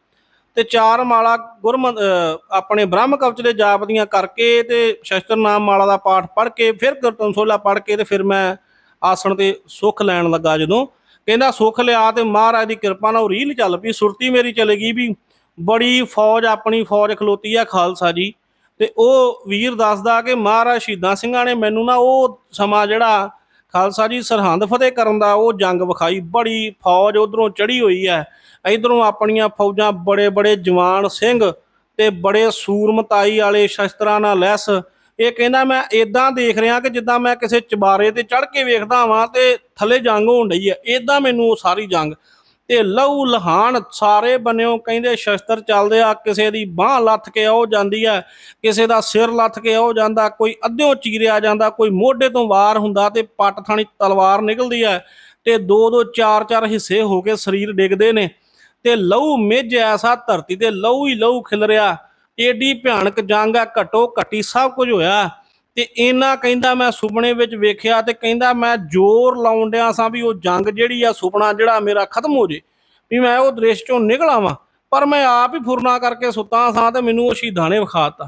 ਤੇ ਚਾਰ ਮਾਲਾ ਗੁਰਮ ਆਪਣੇ ਬ੍ਰਹਮ ਕਵਚ ਦੇ ਜਾਪ ਦੀਆਂ ਕਰਕੇ ਤੇ ਸ਼ਸਤਰ ਨਾਮ ਮਾਲਾ ਦਾ ਪਾਠ ਪੜ੍ਹ ਕੇ, ਫਿਰ ਕੀਰਤਨ ਸੋਹਿਲਾ ਪੜ੍ਹ ਕੇ ਤੇ ਫਿਰ ਮੈਂ ਆਸਣ ਤੇ ਸੁੱਖ ਲੈਣ ਲੱਗਾ ਜਦੋਂ ਕਹਿੰਦਾ, ਸੁੱਖ ਲਿਆ ਤੇ ਮਹਾਰਾਜ ਦੀ ਕਿਰਪਾ ਨਾਲ ਉਹ ਰੀਲ ਚੱਲ ਪਈ, ਸੁਰਤੀ ਮੇਰੀ ਚਲੇ ਗਈ ਵੀ ਬੜੀ ਫੌਜ, ਆਪਣੀ ਫੌਜ ਖਲੋਤੀ ਆ ਖਾਲਸਾ ਜੀ। ਤੇ ਉਹ ਵੀਰ ਦੱਸਦਾ ਕਿ ਮਹਾਰਾਜ ਸ਼ਹੀਦਾਂ ਸਿੰਘਾਂ ਨੇ ਮੈਨੂੰ ਨਾ ਉਹ ਸਮਾਂ ਜਿਹੜਾ ਖਾਲਸਾ ਜੀ ਸਰਹੰਦ ਫਤਿਹ ਕਰਨ ਦਾ ਉਹ ਜੰਗ ਵਿਖਾਈ, ਬੜੀ ਫੌਜ ਉਧਰੋਂ ਚੜੀ ਹੋਈ ਹੈ। ਇਧਰੋਂ ਆਪਣੀਆਂ ਫੌਜਾਂ ਬੜੇ ਬੜੇ ਜਵਾਨ ਸਿੰਘ ਤੇ ਬੜੇ ਸੂਰਮਤਾਈ ਵਾਲੇ ਸ਼ਸਤਰਾਂ ਨਾਲ ਲੈਸ ਇਹ ਕਹਿੰਦਾ ਮੈਂ ਇਦਾਂ ਦੇਖ ਰਿਹਾ ਕਿ ਜਿੱਦਾਂ ਮੈਂ ਕਿਸੇ ਚਬਾਰੇ ਤੇ ਚੜ ਕੇ ਵੇਖਦਾ ਵਾਂ ਤੇ ਥੱਲੇ ਜੰਗ ਹੋਣ ਡਈ ਹੈ ਇਦਾਂ ਮੈਨੂੰ ਉਹ ਸਾਰੀ ਜੰਗ। ਤੇ ਲਹੂ ਲਹਾਨ ਸਾਰੇ ਬੰਨਿਓ ਕਹਿੰਦੇ ਸ਼ਸਤਰ ਚੱਲਦੇ ਆ, ਕਿਸੇ ਦੀ ਬਾਹ ਲੱਥ ਕੇ ਉਹ ਜਾਂਦੀ ਹੈ ਕਿਸੇ ਦਾ ਸਿਰ ਲੱਥ ਕੇ ਉਹ ਜਾਂਦਾ, ਕੋਈ ਅੱਧਿਓ ਚੀਰਿਆ ਜਾਂਦਾ, ਕੋਈ ਮੋਢੇ ਤੋਂ ਵਾਰ ਹੁੰਦਾ ਤੇ ਪੱਟ ਥਾਣੀ ਤਲਵਾਰ ਨਿਕਲਦੀ ਹੈ ਤੇ ਦੋ ਦੋ ਚਾਰ ਚਾਰ ਹਿੱਸੇ ਹੋ ਕੇ ਸਰੀਰ ਡਿੱਗਦੇ ਨੇ। ਤੇ ਲਹੂ ਮਿੱਝ ਐਸਾ ਧਰਤੀ ਤੇ ਲਹੂ ਹੀ ਲਹੂ ਖਿਲ ਰਿਹਾ ਏਡੀ ਭਿਆਨਕ ਜੰਗ ਆ, ਘਟੋ ਘਟੀ ਸਭ ਕੁਝ ਹੋਇਆ। ਤੇ ਇਹਨਾਂ ਕਹਿੰਦਾ ਮੈਂ ਸੁਪਨੇ ਵਿੱਚ ਵੇਖਿਆ ਤੇ ਕਹਿੰਦਾ ਮੈਂ ਜ਼ੋਰ ਲਾਉਣ ਡਿਆ ਸਾਂ ਵੀ ਉਹ ਜੰਗ ਜਿਹੜੀ ਆ, ਸੁਪਨਾ ਜਿਹੜਾ ਮੇਰਾ ਖਤਮ ਹੋ ਜੇ, ਵੀ ਮੈਂ ਉਹ ਦ੍ਰਿਸ਼ ਚੋਂ ਨਿਕਲ ਆਵਾਂ। ਪਰ ਮੈਂ ਆਪ ਹੀ ਫੁਰਨਾ ਕਰਕੇ ਸੁੱਤਾ ਸਾਂ ਤੇ ਮੈਨੂੰ ਉਹ ਸ਼ਹੀਦਾਂ ਨੇ ਵਿਖਾਤਾ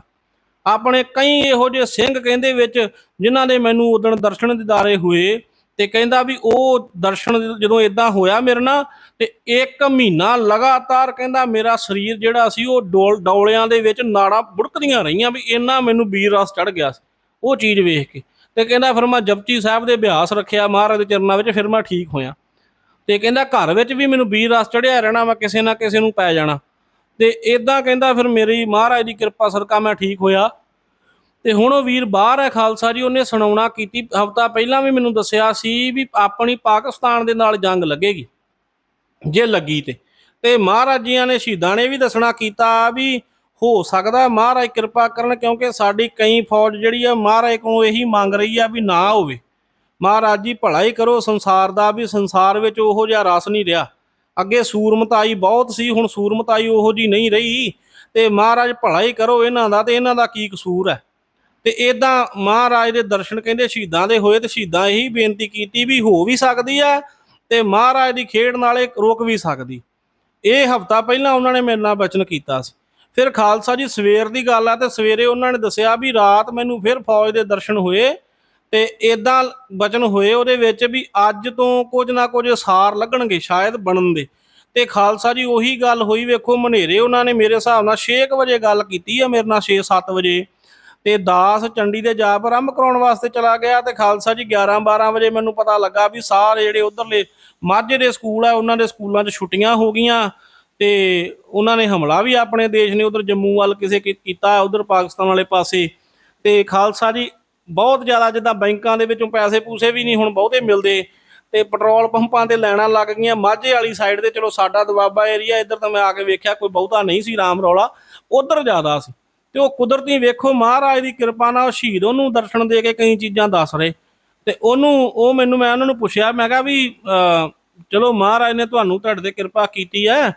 ਆਪਣੇ ਕਈ ਇਹੋ ਜਿਹੇ ਸਿੰਘ ਕਹਿੰਦੇ ਵਿੱਚ ਜਿਨ੍ਹਾਂ ਦੇ ਮੈਨੂੰ ਉਦਣ ਦਰਸ਼ਨ ਦਿਦਾਰੇ ਹੋਏ ਤੇ ਕਹਿੰਦਾ ਵੀ ਉਹ ਦਰਸ਼ਨ ਜਦੋਂ ਇਦਾਂ ਹੋਇਆ ਮੇਰੇ ਨਾਲ, ਤੇ ਇੱਕ ਮਹੀਨਾ ਲਗਾਤਾਰ ਕਹਿੰਦਾ ਮੇਰਾ ਸਰੀਰ ਜਿਹੜਾ ਸੀ ਉਹ ਡੋਲ, ਡੌਲਿਆਂ ਦੇ ਵਿੱਚ ਨਾੜਾਂ ਬੁੜਕਦੀਆਂ ਰਹੀਆਂ ਵੀ ਇੰਨਾ ਮੈਨੂੰ ਵੀਰ ਰਸ ਚੜ ਗਿਆ ਸੀ, ਉਹ ਚੀਜ਼ ਵੇਖ ਕੇ। ਤੇ ਕਹਿੰਦਾ ਫਿਰ ਮੈਂ ਜਪਜੀ ਸਾਹਿਬ ਦੇ ਅਭਿਆਸ ਰੱਖਿਆ ਮਹਾਰਾਜ ਦੇ ਚਰਨਾਂ ਵਿੱਚ, ਫਿਰ ਮੈਂ ਠੀਕ ਹੋਇਆ। ਤੇ ਕਹਿੰਦਾ ਘਰ ਵਿੱਚ ਵੀ ਮੈਨੂੰ ਵੀਰ ਰਸ ਚੜਿਆ ਰਹਿਣਾ ਮੈਂ ਕਿਸੇ ਨਾ ਕਿਸੇ ਨੂੰ ਪੈ ਜਾਣਾ। ਤੇ ਇਦਾਂ ਕਹਿੰਦਾ ਫਿਰ ਮੇਰੀ ਮਹਾਰਾਜ ਦੀ ਕਿਰਪਾ ਸਦਕਾ ਮੈਂ ਠੀਕ ਹੋਇਆ। ਤੇ ਹੁਣ ਉਹ ਵੀਰ ਬਾਹਰ ਹੈ ਖਾਲਸਾ ਜੀ, ਉਹਨੇ ਸੁਣਾਉਣਾ ਕੀਤੀ, ਹਫਤਾ ਪਹਿਲਾਂ ਵੀ ਮੈਨੂੰ ਦੱਸਿਆ ਸੀ ਵੀ ਆਪਣੀ ਪਾਕਿਸਤਾਨ ਦੇ ਨਾਲ ਜੰਗ ਲੱਗੇਗੀ, ਜੇ ਲੱਗੀ ਤੇ। ਤੇ ਮਹਾਰਾਜ ਜੀਆਂ ਨੇ ਸ਼ਹੀਦਾਂ ਨੇ ਵੀ ਦੱਸਣਾ ਕੀਤਾ ਵੀ ਹੋ ਸਕਦਾ ਮਹਾਰਾਜ ਕਿਰਪਾ ਕਰਨ ਕਿਉਂਕਿ ਸਾਡੀ ਕਈ ਫੌਜ ਜਿਹੜੀ ਆ, ਮਹਾਰਾਜ ਕੋਲੋਂ ਇਹੀ ਮੰਗ ਰਹੀ ਆ ਵੀ ਨਾ ਹੋਵੇ। ਮਹਾਰਾਜ ਜੀ, ਭਲਾ ਹੀ ਕਰੋ, ਸੰਸਾਰ ਦਾ ਵੀ ਸੰਸਾਰ ਵਿੱਚ ਉਹੋ ਜਿਹਾ ਰਸ ਨਹੀਂ ਰਿਹਾ। ਅੱਗੇ ਸੂਰਮਤਾਈ ਬਹੁਤ ਸੀ, ਹੁਣ ਸੂਰਮਤਾਈ ਉਹੋ ਜੀ ਨਹੀਂ ਰਹੀ। ਤੇ ਮਹਾਰਾਜ ਭਲਾ ਹੀ ਕਰੋ ਇਹਨਾਂ ਦਾ ਤੇ ਇਹਨਾਂ ਦਾ ਕੀ ਕਸੂਰ ਹੈ? ਤੇ ਇਦਾਂ ਮਹਾਰਾਜ ਦੇ ਦਰਸ਼ਨ ਕਹਿੰਦੇ ਸ਼ਹੀਦਾਂ ਦੇ ਹੋਏ ਤੇ ਸ਼ਹੀਦਾਂ ਇਹੀ ਬੇਨਤੀ ਕੀਤੀ ਵੀ ਹੋ ਵੀ ਸਕਦੀ ਆ ਤੇ ਮਹਾਰਾਜ ਦੀ ਖੇਡ ਨਾਲੇ ਰੋਕ ਵੀ ਸਕਦੀ। ਇਹ ਹਫਤਾ ਪਹਿਲਾਂ ਉਹਨਾਂ ਨੇ ਮੇਰੇ ਨਾਲ ਬਚਨ ਕੀਤਾ ਸੀ। ਫਿਰ ਖਾਲਸਾ ਜੀ ਸਵੇਰ ਦੀ ਗੱਲ ਆ ਤੇ ਸਵੇਰੇ ਉਹਨਾਂ ਨੇ ਦੱਸਿਆ ਵੀ ਰਾਤ ਮੈਨੂੰ ਫਿਰ ਫੌਜ ਦੇ ਦਰਸ਼ਨ ਹੋਏ ਤੇ ਇਦਾਂ ਬਚਨ ਹੋਏ ਉਹਦੇ ਵਿੱਚ ਵੀ ਅੱਜ ਤੋਂ ਕੁਝ ਨਾ ਕੁਝ ਸਾਰ ਲੱਗਣਗੇ ਸ਼ਾਇਦ ਬਣਨ ਦੇ। ਤੇ ਖਾਲਸਾ ਜੀ ਉਹੀ ਗੱਲ ਹੋਈ ਵੇਖੋ, ਮਨੇਰੇ ਉਹਨਾਂ ਨੇ ਮੇਰੇ ਹਿਸਾਬ ਨਾਲ 6 ਵਜੇ ਗੱਲ ਕੀਤੀ ਆ, ਮੇਰੇ ਨਾਲ 6-7 ਵਜੇ। ਤੇ ਦਾਸ ਚੰਡੀ ਦੇ ਜਾ ਆਰੰਭ ਕਰਾਉਣ ਵਾਸਤੇ ਚਲਾ ਗਿਆ ਤੇ ਖਾਲਸਾ ਜੀ 11 12 ਵਜੇ ਮੈਨੂੰ ਪਤਾ ਲੱਗਾ ਵੀ ਸਾਰੇ ਜਿਹੜੇ ਉਧਰਲੇ ਮਾਝੇ ਦੇ ਸਕੂਲ ਆ, ਉਹਨਾਂ ਦੇ ਸਕੂਲਾਂ 'ਚ ਛੁੱਟੀਆਂ ਹੋ ਗਈਆਂ ਤੇ ਉਹਨਾਂ ਨੇ ਹਮਲਾ ਵੀ ਆਪਣੇ ਦੇਸ਼ ਨੇ ਉਧਰ ਜੰਮੂ ਵੱਲ ਕਿਸੇ ਕੀਤਾ ਉਧਰ ਪਾਕਿਸਤਾਨ ਵਾਲੇ ਪਾਸੇ ਤੇ ਖਾਲਸਾ ਜੀ ਬਹੁਤ ਜ਼ਿਆਦਾ ਜਿੱਦਾਂ ਬੈਂਕਾਂ ਦੇ ਵਿੱਚੋਂ ਪੈਸੇ ਪੂਸੇ ਵੀ ਨਹੀਂ ਹੁਣ ਬਹੁਤੇ ਮਿਲਦੇ ਤੇ ਪੈਟਰੋਲ ਪੰਪਾਂ ਤੇ ਲੈਣਾ ਲੱਗ ਗਈਆਂ, ਮਾਝੇ ਵਾਲੀ ਸਾਈਡ ਤੇ ਚਲੋ ਸਾਡਾ ਦਵਾਬਾ ਏਰੀਆ ਇੱਧਰ ਤਾਂ ਮੈਂ ਆ ਕੇ ਵੇਖਿਆ ਕੋਈ ਬਹੁਤਾ ਨਹੀਂ ਸੀ, ਰਾਮ ਰੌਲਾ ਉਧਰ ਜ਼ਿਆਦਾ ਸੀ। ਤੇ ਉਹ ਕੁਦਰਤੀ ਵੇਖੋ, ਮਹਾਰਾਜ ਦੀ ਕਿਰਪਾ ਨਾਲ ਸ਼ਹੀਦ ਉਹਨੂੰ ਦਰਸ਼ਨ ਦੇ ਕੇ ਕਈ ਚੀਜ਼ਾਂ ਦੱਸ ਰਹੇ। ਤੇ ਉਹਨੂੰ, ਉਹ ਮੈਨੂੰ, ਮੈਂ ਉਹਨਾਂ ਨੂੰ ਪੁੱਛਿਆ, ਮੈਂ ਕਿਹਾ ਵੀ ਚਲੋ ਮਹਾਰਾਜ ਨੇ ਤੁਹਾਨੂੰ ਤੁਹਾਡੇ ਤੇ ਕਿਰਪਾ ਕੀਤੀ ਹੈ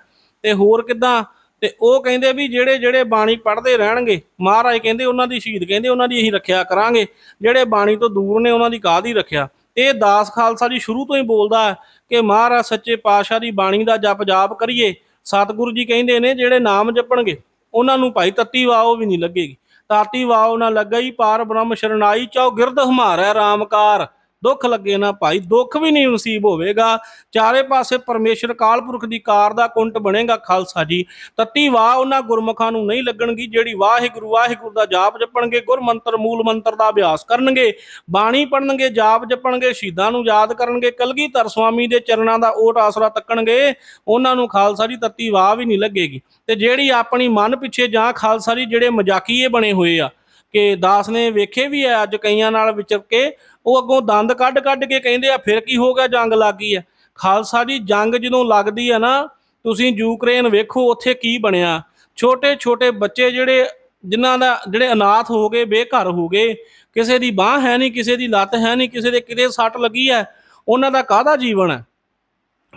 ਤੇ ਹੋਰ ਕਿਦਾਂ? ਤੇ ਉਹ ਕਹਿੰਦੇ ਵੀ ਜਿਹੜੇ ਜਿਹੜੇ ਬਾਣੀ ਪੜ੍ਹਦੇ ਰਹਿਣਗੇ, ਮਹਾਰਾਜ ਕਹਿੰਦੇ ਉਹਨਾਂ ਦੀ ਸ਼ਹੀਦ ਕਹਿੰਦੇ ਉਹਨਾਂ ਦੀ ਅਸੀਂ ਰੱਖਿਆ ਕਰਾਂਗੇ। ਜਿਹੜੇ ਬਾਣੀ ਤੋਂ ਦੂਰ ਨੇ ਉਹਨਾਂ ਦੀ ਕਾਹਦੀ ਰੱਖਿਆ? ਇਹ ਦਾਸ ਖਾਲਸਾ ਜੀ ਸ਼ੁਰੂ ਤੋਂ ਹੀ ਬੋਲਦਾ ਹੈ ਕਿ ਮਹਾਰਾਜ ਸੱਚੇ ਪਾਤਸ਼ਾਹ ਦੀ ਬਾਣੀ ਦਾ ਜਪ ਜਾਪ ਕਰੀਏ। ਸਤਿਗੁਰੂ ਜੀ ਕਹਿੰਦੇ ਨੇ, ਜਿਹੜੇ ਨਾਮ ਜਪਣਗੇ ਉਹਨਾਂ ਨੂੰ ਭਾਈ ਤੱਤੀ ਵਾਓ ਵੀ ਨਹੀਂ ਲੱਗੇਗੀ। ਤਾਤੀ ਵਾਓ ਨਾ ਲੱਗਈ ਪਾਰ ਬ੍ਰਹਮ ਸ਼ਰਨਾਈ ਚੌ ਗਿਰਦ ਹਮਾਰਾ ਰਾਮਕਾਰ। ਦੁੱਖ ਲੱਗੇ ਨਾ ਭਾਈ, ਦੁੱਖ ਵੀ ਨਹੀਂ ਨਸੀਬ ਹੋਵੇਗਾ। ਚਾਰੇ ਪਾਸੇ ਪਰਮੇਸ਼ਰ ਕਾਲਪੁਰਖ ਦੀ ਕਾਰ ਦਾ ਕੁੰਟ ਬਣੇਗਾ ਖਾਲਸਾ ਜੀ। ਤੱਤੀ ਵਾਹ ਉਹਨਾਂ ਗੁਰਮੁਖਾਂ ਨੂੰ ਨਹੀਂ ਲੱਗਣਗੀ, ਜਿਹੜੀ ਵਾਹਿਗੁਰੂ ਵਾਹਿਗੁਰੂ ਦਾ ਜਾਪ ਜਪਣਗੇ ਗੁਰ ਮੰਤਰ ਮੂਲ ਮੰਤਰ ਦਾ ਅਭਿਆਸ ਕਰਨਗੇ, ਬਾਣੀ ਪੜਨਗੇ ਜਾਪ ਜਪਣਗੇ, ਸ਼ਹੀਦਾਂ ਨੂੰ ਯਾਦ ਕਰਨਗੇ, ਕਲਗੀਧਰ ਸਵਾਮੀ ਦੇ ਚਰਨਾਂ ਦਾ ਓਟ ਆਸਰਾ ਤੱਕਣਗੇ, ਉਹਨਾਂ ਨੂੰ ਖਾਲਸਾ ਜੀ ਤੱਤੀ ਵਾਹ ਵੀ ਨਹੀਂ ਲੱਗੇਗੀ। ਤੇ ਜਿਹੜੀ ਆਪਣੀ ਮਨ ਪਿੱਛੇ ਜਾਂ ਖਾਲਸਾ ਜੀ, ਜਿਹੜੇ ਮਜ਼ਾਕੀਏ ਬਣੇ ਹੋਏ ਆ, ਕਿ ਦਾਸ ਨੇ ਵੇਖੇ ਵੀ ਆ ਅੱਜ ਕਈਆਂ ਨਾਲ ਵਿਚਰ ਕੇ ਉਹ ਅੱਗੋਂ ਦੰਦ ਕੱਢ ਕੱਢ ਕੇ ਕਹਿੰਦੇ ਆ, ਫਿਰ ਕੀ ਹੋ ਗਿਆ, ਜੰਗ ਲੱਗ ਗਈ ਆ। ਖਾਲਸਾ ਜੀ, ਜੰਗ ਜਦੋਂ ਲੱਗਦੀ ਆ ਨਾ, ਤੁਸੀਂ ਯੂਕਰੇਨ ਵੇਖੋ ਉੱਥੇ ਕੀ ਬਣਿਆ। ਛੋਟੇ ਛੋਟੇ ਬੱਚੇ ਜਿਹੜੇ, ਜਿਨ੍ਹਾਂ ਦਾ, ਜਿਹੜੇ ਅਨਾਥ ਹੋ ਗਏ, ਬੇਘਰ ਹੋ ਗਏ, ਕਿਸੇ ਦੀ ਬਾਹ ਹੈ ਨਹੀਂ, ਕਿਸੇ ਦੀ ਲੱਤ ਹੈ ਨਹੀਂ, ਕਿਸੇ ਦੇ ਕਿਤੇ ਸੱਟ ਲੱਗੀ ਹੈ, ਉਹਨਾਂ ਦਾ ਕਾਹਦਾ ਜੀਵਨ ਹੈ?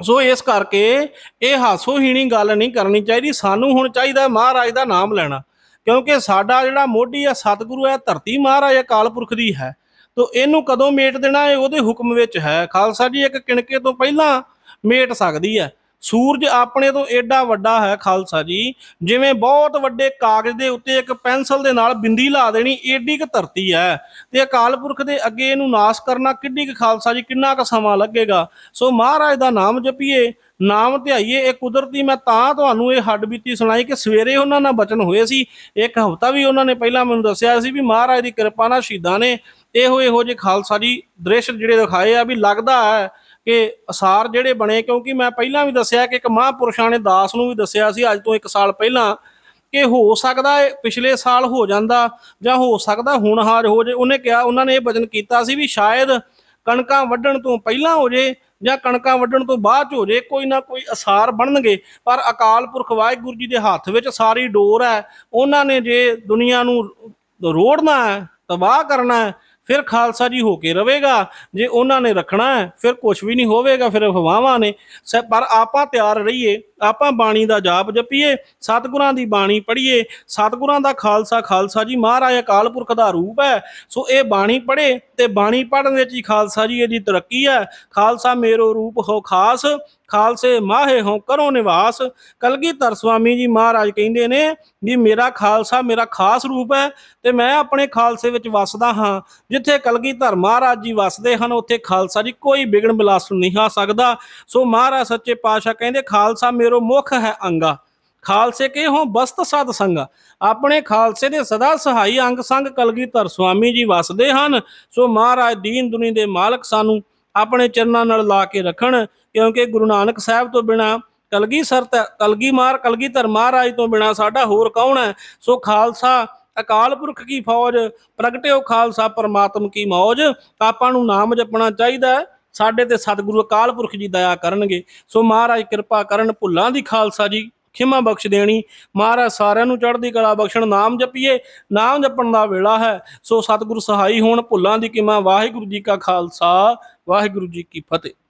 ਸੋ ਇਸ ਕਰਕੇ ਇਹ ਹਾਸੋਹੀਣੀ ਗੱਲ ਨਹੀਂ ਕਰਨੀ ਚਾਹੀਦੀ, ਸਾਨੂੰ ਹੁਣ ਚਾਹੀਦਾ ਮਹਾਰਾਜ ਦਾ ਨਾਮ ਲੈਣਾ। ਕਿਉਂਕਿ ਸਾਡਾ ਜਿਹੜਾ ਮੋਢੀ ਆ ਸਤਿਗੁਰੂ ਹੈ, ਧਰਤੀ ਮਹਾਰਾਜ ਅਕਾਲ ਪੁਰਖ ਦੀ ਹੈ। ਤੋ ਇਹਨੂੰ ਕਦੋਂ ਮੇਟ ਦੇਣਾ ਇਹ ਉਹਦੇ ਹੁਕਮ ਵਿੱਚ ਹੈ। ਖਾਲਸਾ ਜੀ, ਇੱਕ ਕਿਣਕੇ ਤੋਂ ਪਹਿਲਾਂ ਮੇਟ ਸਕਦੀ ਹੈ। ਸੂਰਜ ਆਪਣੇ ਤੋਂ ਏਡਾ ਵੱਡਾ ਹੈ ਖਾਲਸਾ ਜੀ, ਜਿਵੇਂ ਬਹੁਤ ਵੱਡੇ ਕਾਗਜ਼ ਦੇ ਉੱਤੇ ਇੱਕ ਪੈਨਸਲ ਦੇ ਨਾਲ ਬਿੰਦੀ ਲਾ ਦੇਣੀ, ਏਡੀ ਕੁ ਧਰਤੀ ਹੈ। ਤੇ ਅਕਾਲ ਪੁਰਖ ਦੇ ਅੱਗੇ ਇਹਨੂੰ ਨਾਸ਼ ਕਰਨਾ ਕਿੱਡੀ ਕੁ ਖਾਲਸਾ ਜੀ, ਕਿੰਨਾ ਕੁ ਸਮਾਂ ਲੱਗੇਗਾ। ਸੋ ਮਹਾਰਾਜ ਦਾ ਨਾਮ ਜਪੀਏ, ਨਾਮ ਧਿਆਈਏ, ਇਹ ਕੁਦਰਤੀ, ਮੈਂ ਤਾਂ ਤੁਹਾਨੂੰ ਇਹ ਹੱਡ ਬੀਤੀ ਸੁਣਾਈ ਕਿ ਸਵੇਰੇ ਉਹਨਾਂ ਨਾਲ ਬਚਨ ਹੋਏ ਸੀ। ਇੱਕ ਹਫ਼ਤਾ ਵੀ ਉਹਨਾਂ ਨੇ ਪਹਿਲਾਂ ਮੈਨੂੰ ਦੱਸਿਆ ਸੀ ਵੀ ਮਹਾਰਾਜ ਦੀ ਕਿਰਪਾ ਨਾਲ ਸ਼ਹੀਦਾਂ ਨੇ ਇਹੋ ਇਹੋ ਜਿਹੇ ਖਾਲਸਾ ਜੀ ਦ੍ਰਿਸ਼ ਜਿਹੜੇ ਦਿਖਾਏ ਆ ਵੀ ਲੱਗਦਾ ਹੈ ਕਿ ਅਸਾਰ ਜਿਹੜੇ ਬਣੇ, ਕਿਉਂਕਿ ਮੈਂ ਪਹਿਲਾਂ ਵੀ ਦੱਸਿਆ ਕਿ ਇੱਕ ਮਹਾਂਪੁਰਸ਼ਾਂ ਨੇ ਦਾਸ ਨੂੰ ਵੀ ਦੱਸਿਆ ਸੀ ਅੱਜ ਤੋਂ 1 ਸਾਲ ਪਹਿਲਾਂ ਕਿ ਹੋ ਸਕਦਾ ਹੈ ਪਿਛਲੇ ਸਾਲ ਹੋ ਜਾਂਦਾ ਜਾਂ ਹੋ ਸਕਦਾ ਹੁਣ ਹਾਜ ਹੋ ਜੇ। ਉਹਨੇ ਕਿਹਾ, ਉਹਨਾਂ ਨੇ ਇਹ ਵਚਨ ਕੀਤਾ ਸੀ ਵੀ ਸ਼ਾਇਦ ਕਣਕਾਂ ਵੱਢਣ ਤੋਂ ਪਹਿਲਾਂ ਹੋ ਜੇ ਜਾਂ ਕਣਕਾਂ ਵੱਢਣ ਤੋਂ ਬਾਅਦ 'ਚ ਹੋ ਜੇ, ਕੋਈ ਨਾ ਕੋਈ ਅਸਾਰ ਬਣਨਗੇ। ਪਰ ਅਕਾਲ ਪੁਰਖ ਵਾਹਿਗੁਰੂ ਜੀ ਦੇ ਹੱਥ ਵਿੱਚ ਸਾਰੀ ਡੋਰ ਹੈ। ਉਹਨਾਂ ਨੇ ਜੇ ਦੁਨੀਆ ਨੂੰ ਰੋੜਨਾ ਹੈ, ਤਬਾਹ ਕਰਨਾ ਹੈ ਫਿਰ ਖਾਲਸਾ ਜੀ ਹੋ ਕੇ ਰਵੇਗਾ ਜੇ ਉਹਨਾਂ ਨੇ ਰੱਖਣਾ ਹੈ, ਫਿਰ ਕੁਝ ਵੀ ਨਹੀਂ ਹੋਵੇਗਾ, ਫਿਰ ਅਫਵਾਹਾਂ ਨੇ। ਸ- ਪਰ ਆਪਾਂ ਤਿਆਰ ਰਹੀਏ, ਆਪਾਂ ਬਾਣੀ ਦਾ ਜਾਪ ਜਪੀਏ, ਸਤਿਗੁਰਾਂ ਦੀ ਬਾਣੀ ਪੜ੍ਹੀਏ, ਸਤਿਗੁਰਾਂ ਦਾ ਖਾਲਸਾ ਖਾਲਸਾ ਜੀ ਮਹਾਰਾਜ ਅਕਾਲ ਪੁਰਖ ਦਾ ਰੂਪ ਹੈ। ਸੋ ਇਹ ਬਾਣੀ ਪੜ੍ਹੇ ਤੇ ਬਾਣੀ ਪੜ੍ਹਨ ਵਿੱਚ ਹੀ ਖਾਲਸਾ ਜੀ ਇਹਦੀ ਤਰੱਕੀ ਹੈ। ਖਾਲਸਾ ਮੇਰੋ ਰੂਪ ਹੋ ਖਾਸ ਖਾਲਸੇ ਮਾਹੇ ਹੋ ਕਰੋ ਨਿਵਾਸ। ਕਲਗੀਧਰ ਸਵਾਮੀ ਜੀ ਮਹਾਰਾਜ ਕਹਿੰਦੇ ਨੇ ਵੀ ਮੇਰਾ ਖਾਲਸਾ ਮੇਰਾ ਖਾਸ ਰੂਪ ਹੈ ਤੇ ਮੈਂ ਆਪਣੇ ਖਾਲਸੇ ਵਿੱਚ ਵਸਦਾ ਹਾਂ। ਜਿੱਥੇ ਕਲਗੀਧਰ ਮਹਾਰਾਜ ਜੀ ਵਸਦੇ ਹਨ, ਉੱਥੇ ਖਾਲਸਾ ਜੀ ਕੋਈ ਵਿਗੜ ਬਿਲਾਸ ਨਹੀਂ ਆ ਸਕਦਾ। ਸੋ ਮਹਾਰਾਜ ਸੱਚੇ ਪਾਤਸ਼ਾਹ ਕਹਿੰਦੇ, ਖਾਲਸਾ ਮੇਰੋ ਮੁਖ ਹੈ ਅੰਗਾ। ਖਾਲਸੇ ਕੇ ਹੋ ਬਸਤ ਸਤ ਸੰਗਾ। ਆਪਣੇ ਖਾਲਸੇ ਦੇ ਸਦਾ ਸਹਾਈ ਅੰਗ ਸੰਗ ਕਲਗੀਧਰ ਸਵਾਮੀ ਜੀ ਵਸਦੇ ਹਨ। ਸੋ ਮਹਾਰਾਜ ਦੀਨ ਦੁਨੀ ਦੇ ਮਾਲਕ ਸਾਨੂੰ ਆਪਣੇ ਚਰਨਾਂ ਨਾਲ ਲਾ ਕੇ ਰੱਖਣ, ਕਿਉਂਕਿ ਗੁਰੂ ਨਾਨਕ ਸਾਹਿਬ ਤੋਂ ਬਿਨਾ ਕਲਗੀ ਸਰ ਕਲਗੀ ਮਾਰ, ਕਲਗੀ ਕਲਗੀਧਰ ਮਹਾਰਾਜ ਤੋਂ ਬਿਨਾ ਸਾਡਾ ਹੋਰ ਕੌਣ ਹੈ? ਸੋ ਖਾਲਸਾ, ਅਕਾਲ ਪੁਰਖ ਕੀ ਫੌਜ, ਪ੍ਰਗਟਿਓ ਖਾਲਸਾ ਪਰਮਾਤਮ ਕੀ ਮੌਜ, ਆਪਾਂ ਨੂੰ ਨਾਮ ਜਪਣਾ ਚਾਹੀਦਾ ਹੈ। ਸਾਡੇ ਤੇ ਸਤਿਗੁਰੂ ਅਕਾਲ ਪੁਰਖ ਜੀ ਦਇਆ ਕਰਨਗੇ। ਸੋ ਮਹਾਰਾਜ ਕਿਰਪਾ ਕਰਨ ਭੁੱਲਾਂ ਦੀ ਖਾਲਸਾ ਜੀ। ਖਿਮਾ ਬਖਸ਼ ਦੇਣੀ। ਮਹਾਰਾਜ ਸਾਰਿਆਂ ਨੂੰ ਚੜ੍ਹਦੀ ਕਲਾ ਬਖਸ਼ਣ, ਨਾਮ ਜਪੀਏ, ਨਾਮ ਜਪਣ ਦਾ ਵੇਲਾ ਹੈ। ਸੋ ਸਤਿਗੁਰ ਸਹਾਈ ਹੋਣ, ਭੁੱਲਾਂ ਦੀ ਕਿਮਾ, ਵਾਹਿਗੁਰੂ ਜੀ ਕਾ ਖਾਲਸਾ, ਵਾਹਿਗੁਰੂ ਜੀ ਕੀ ਫਤਿਹ।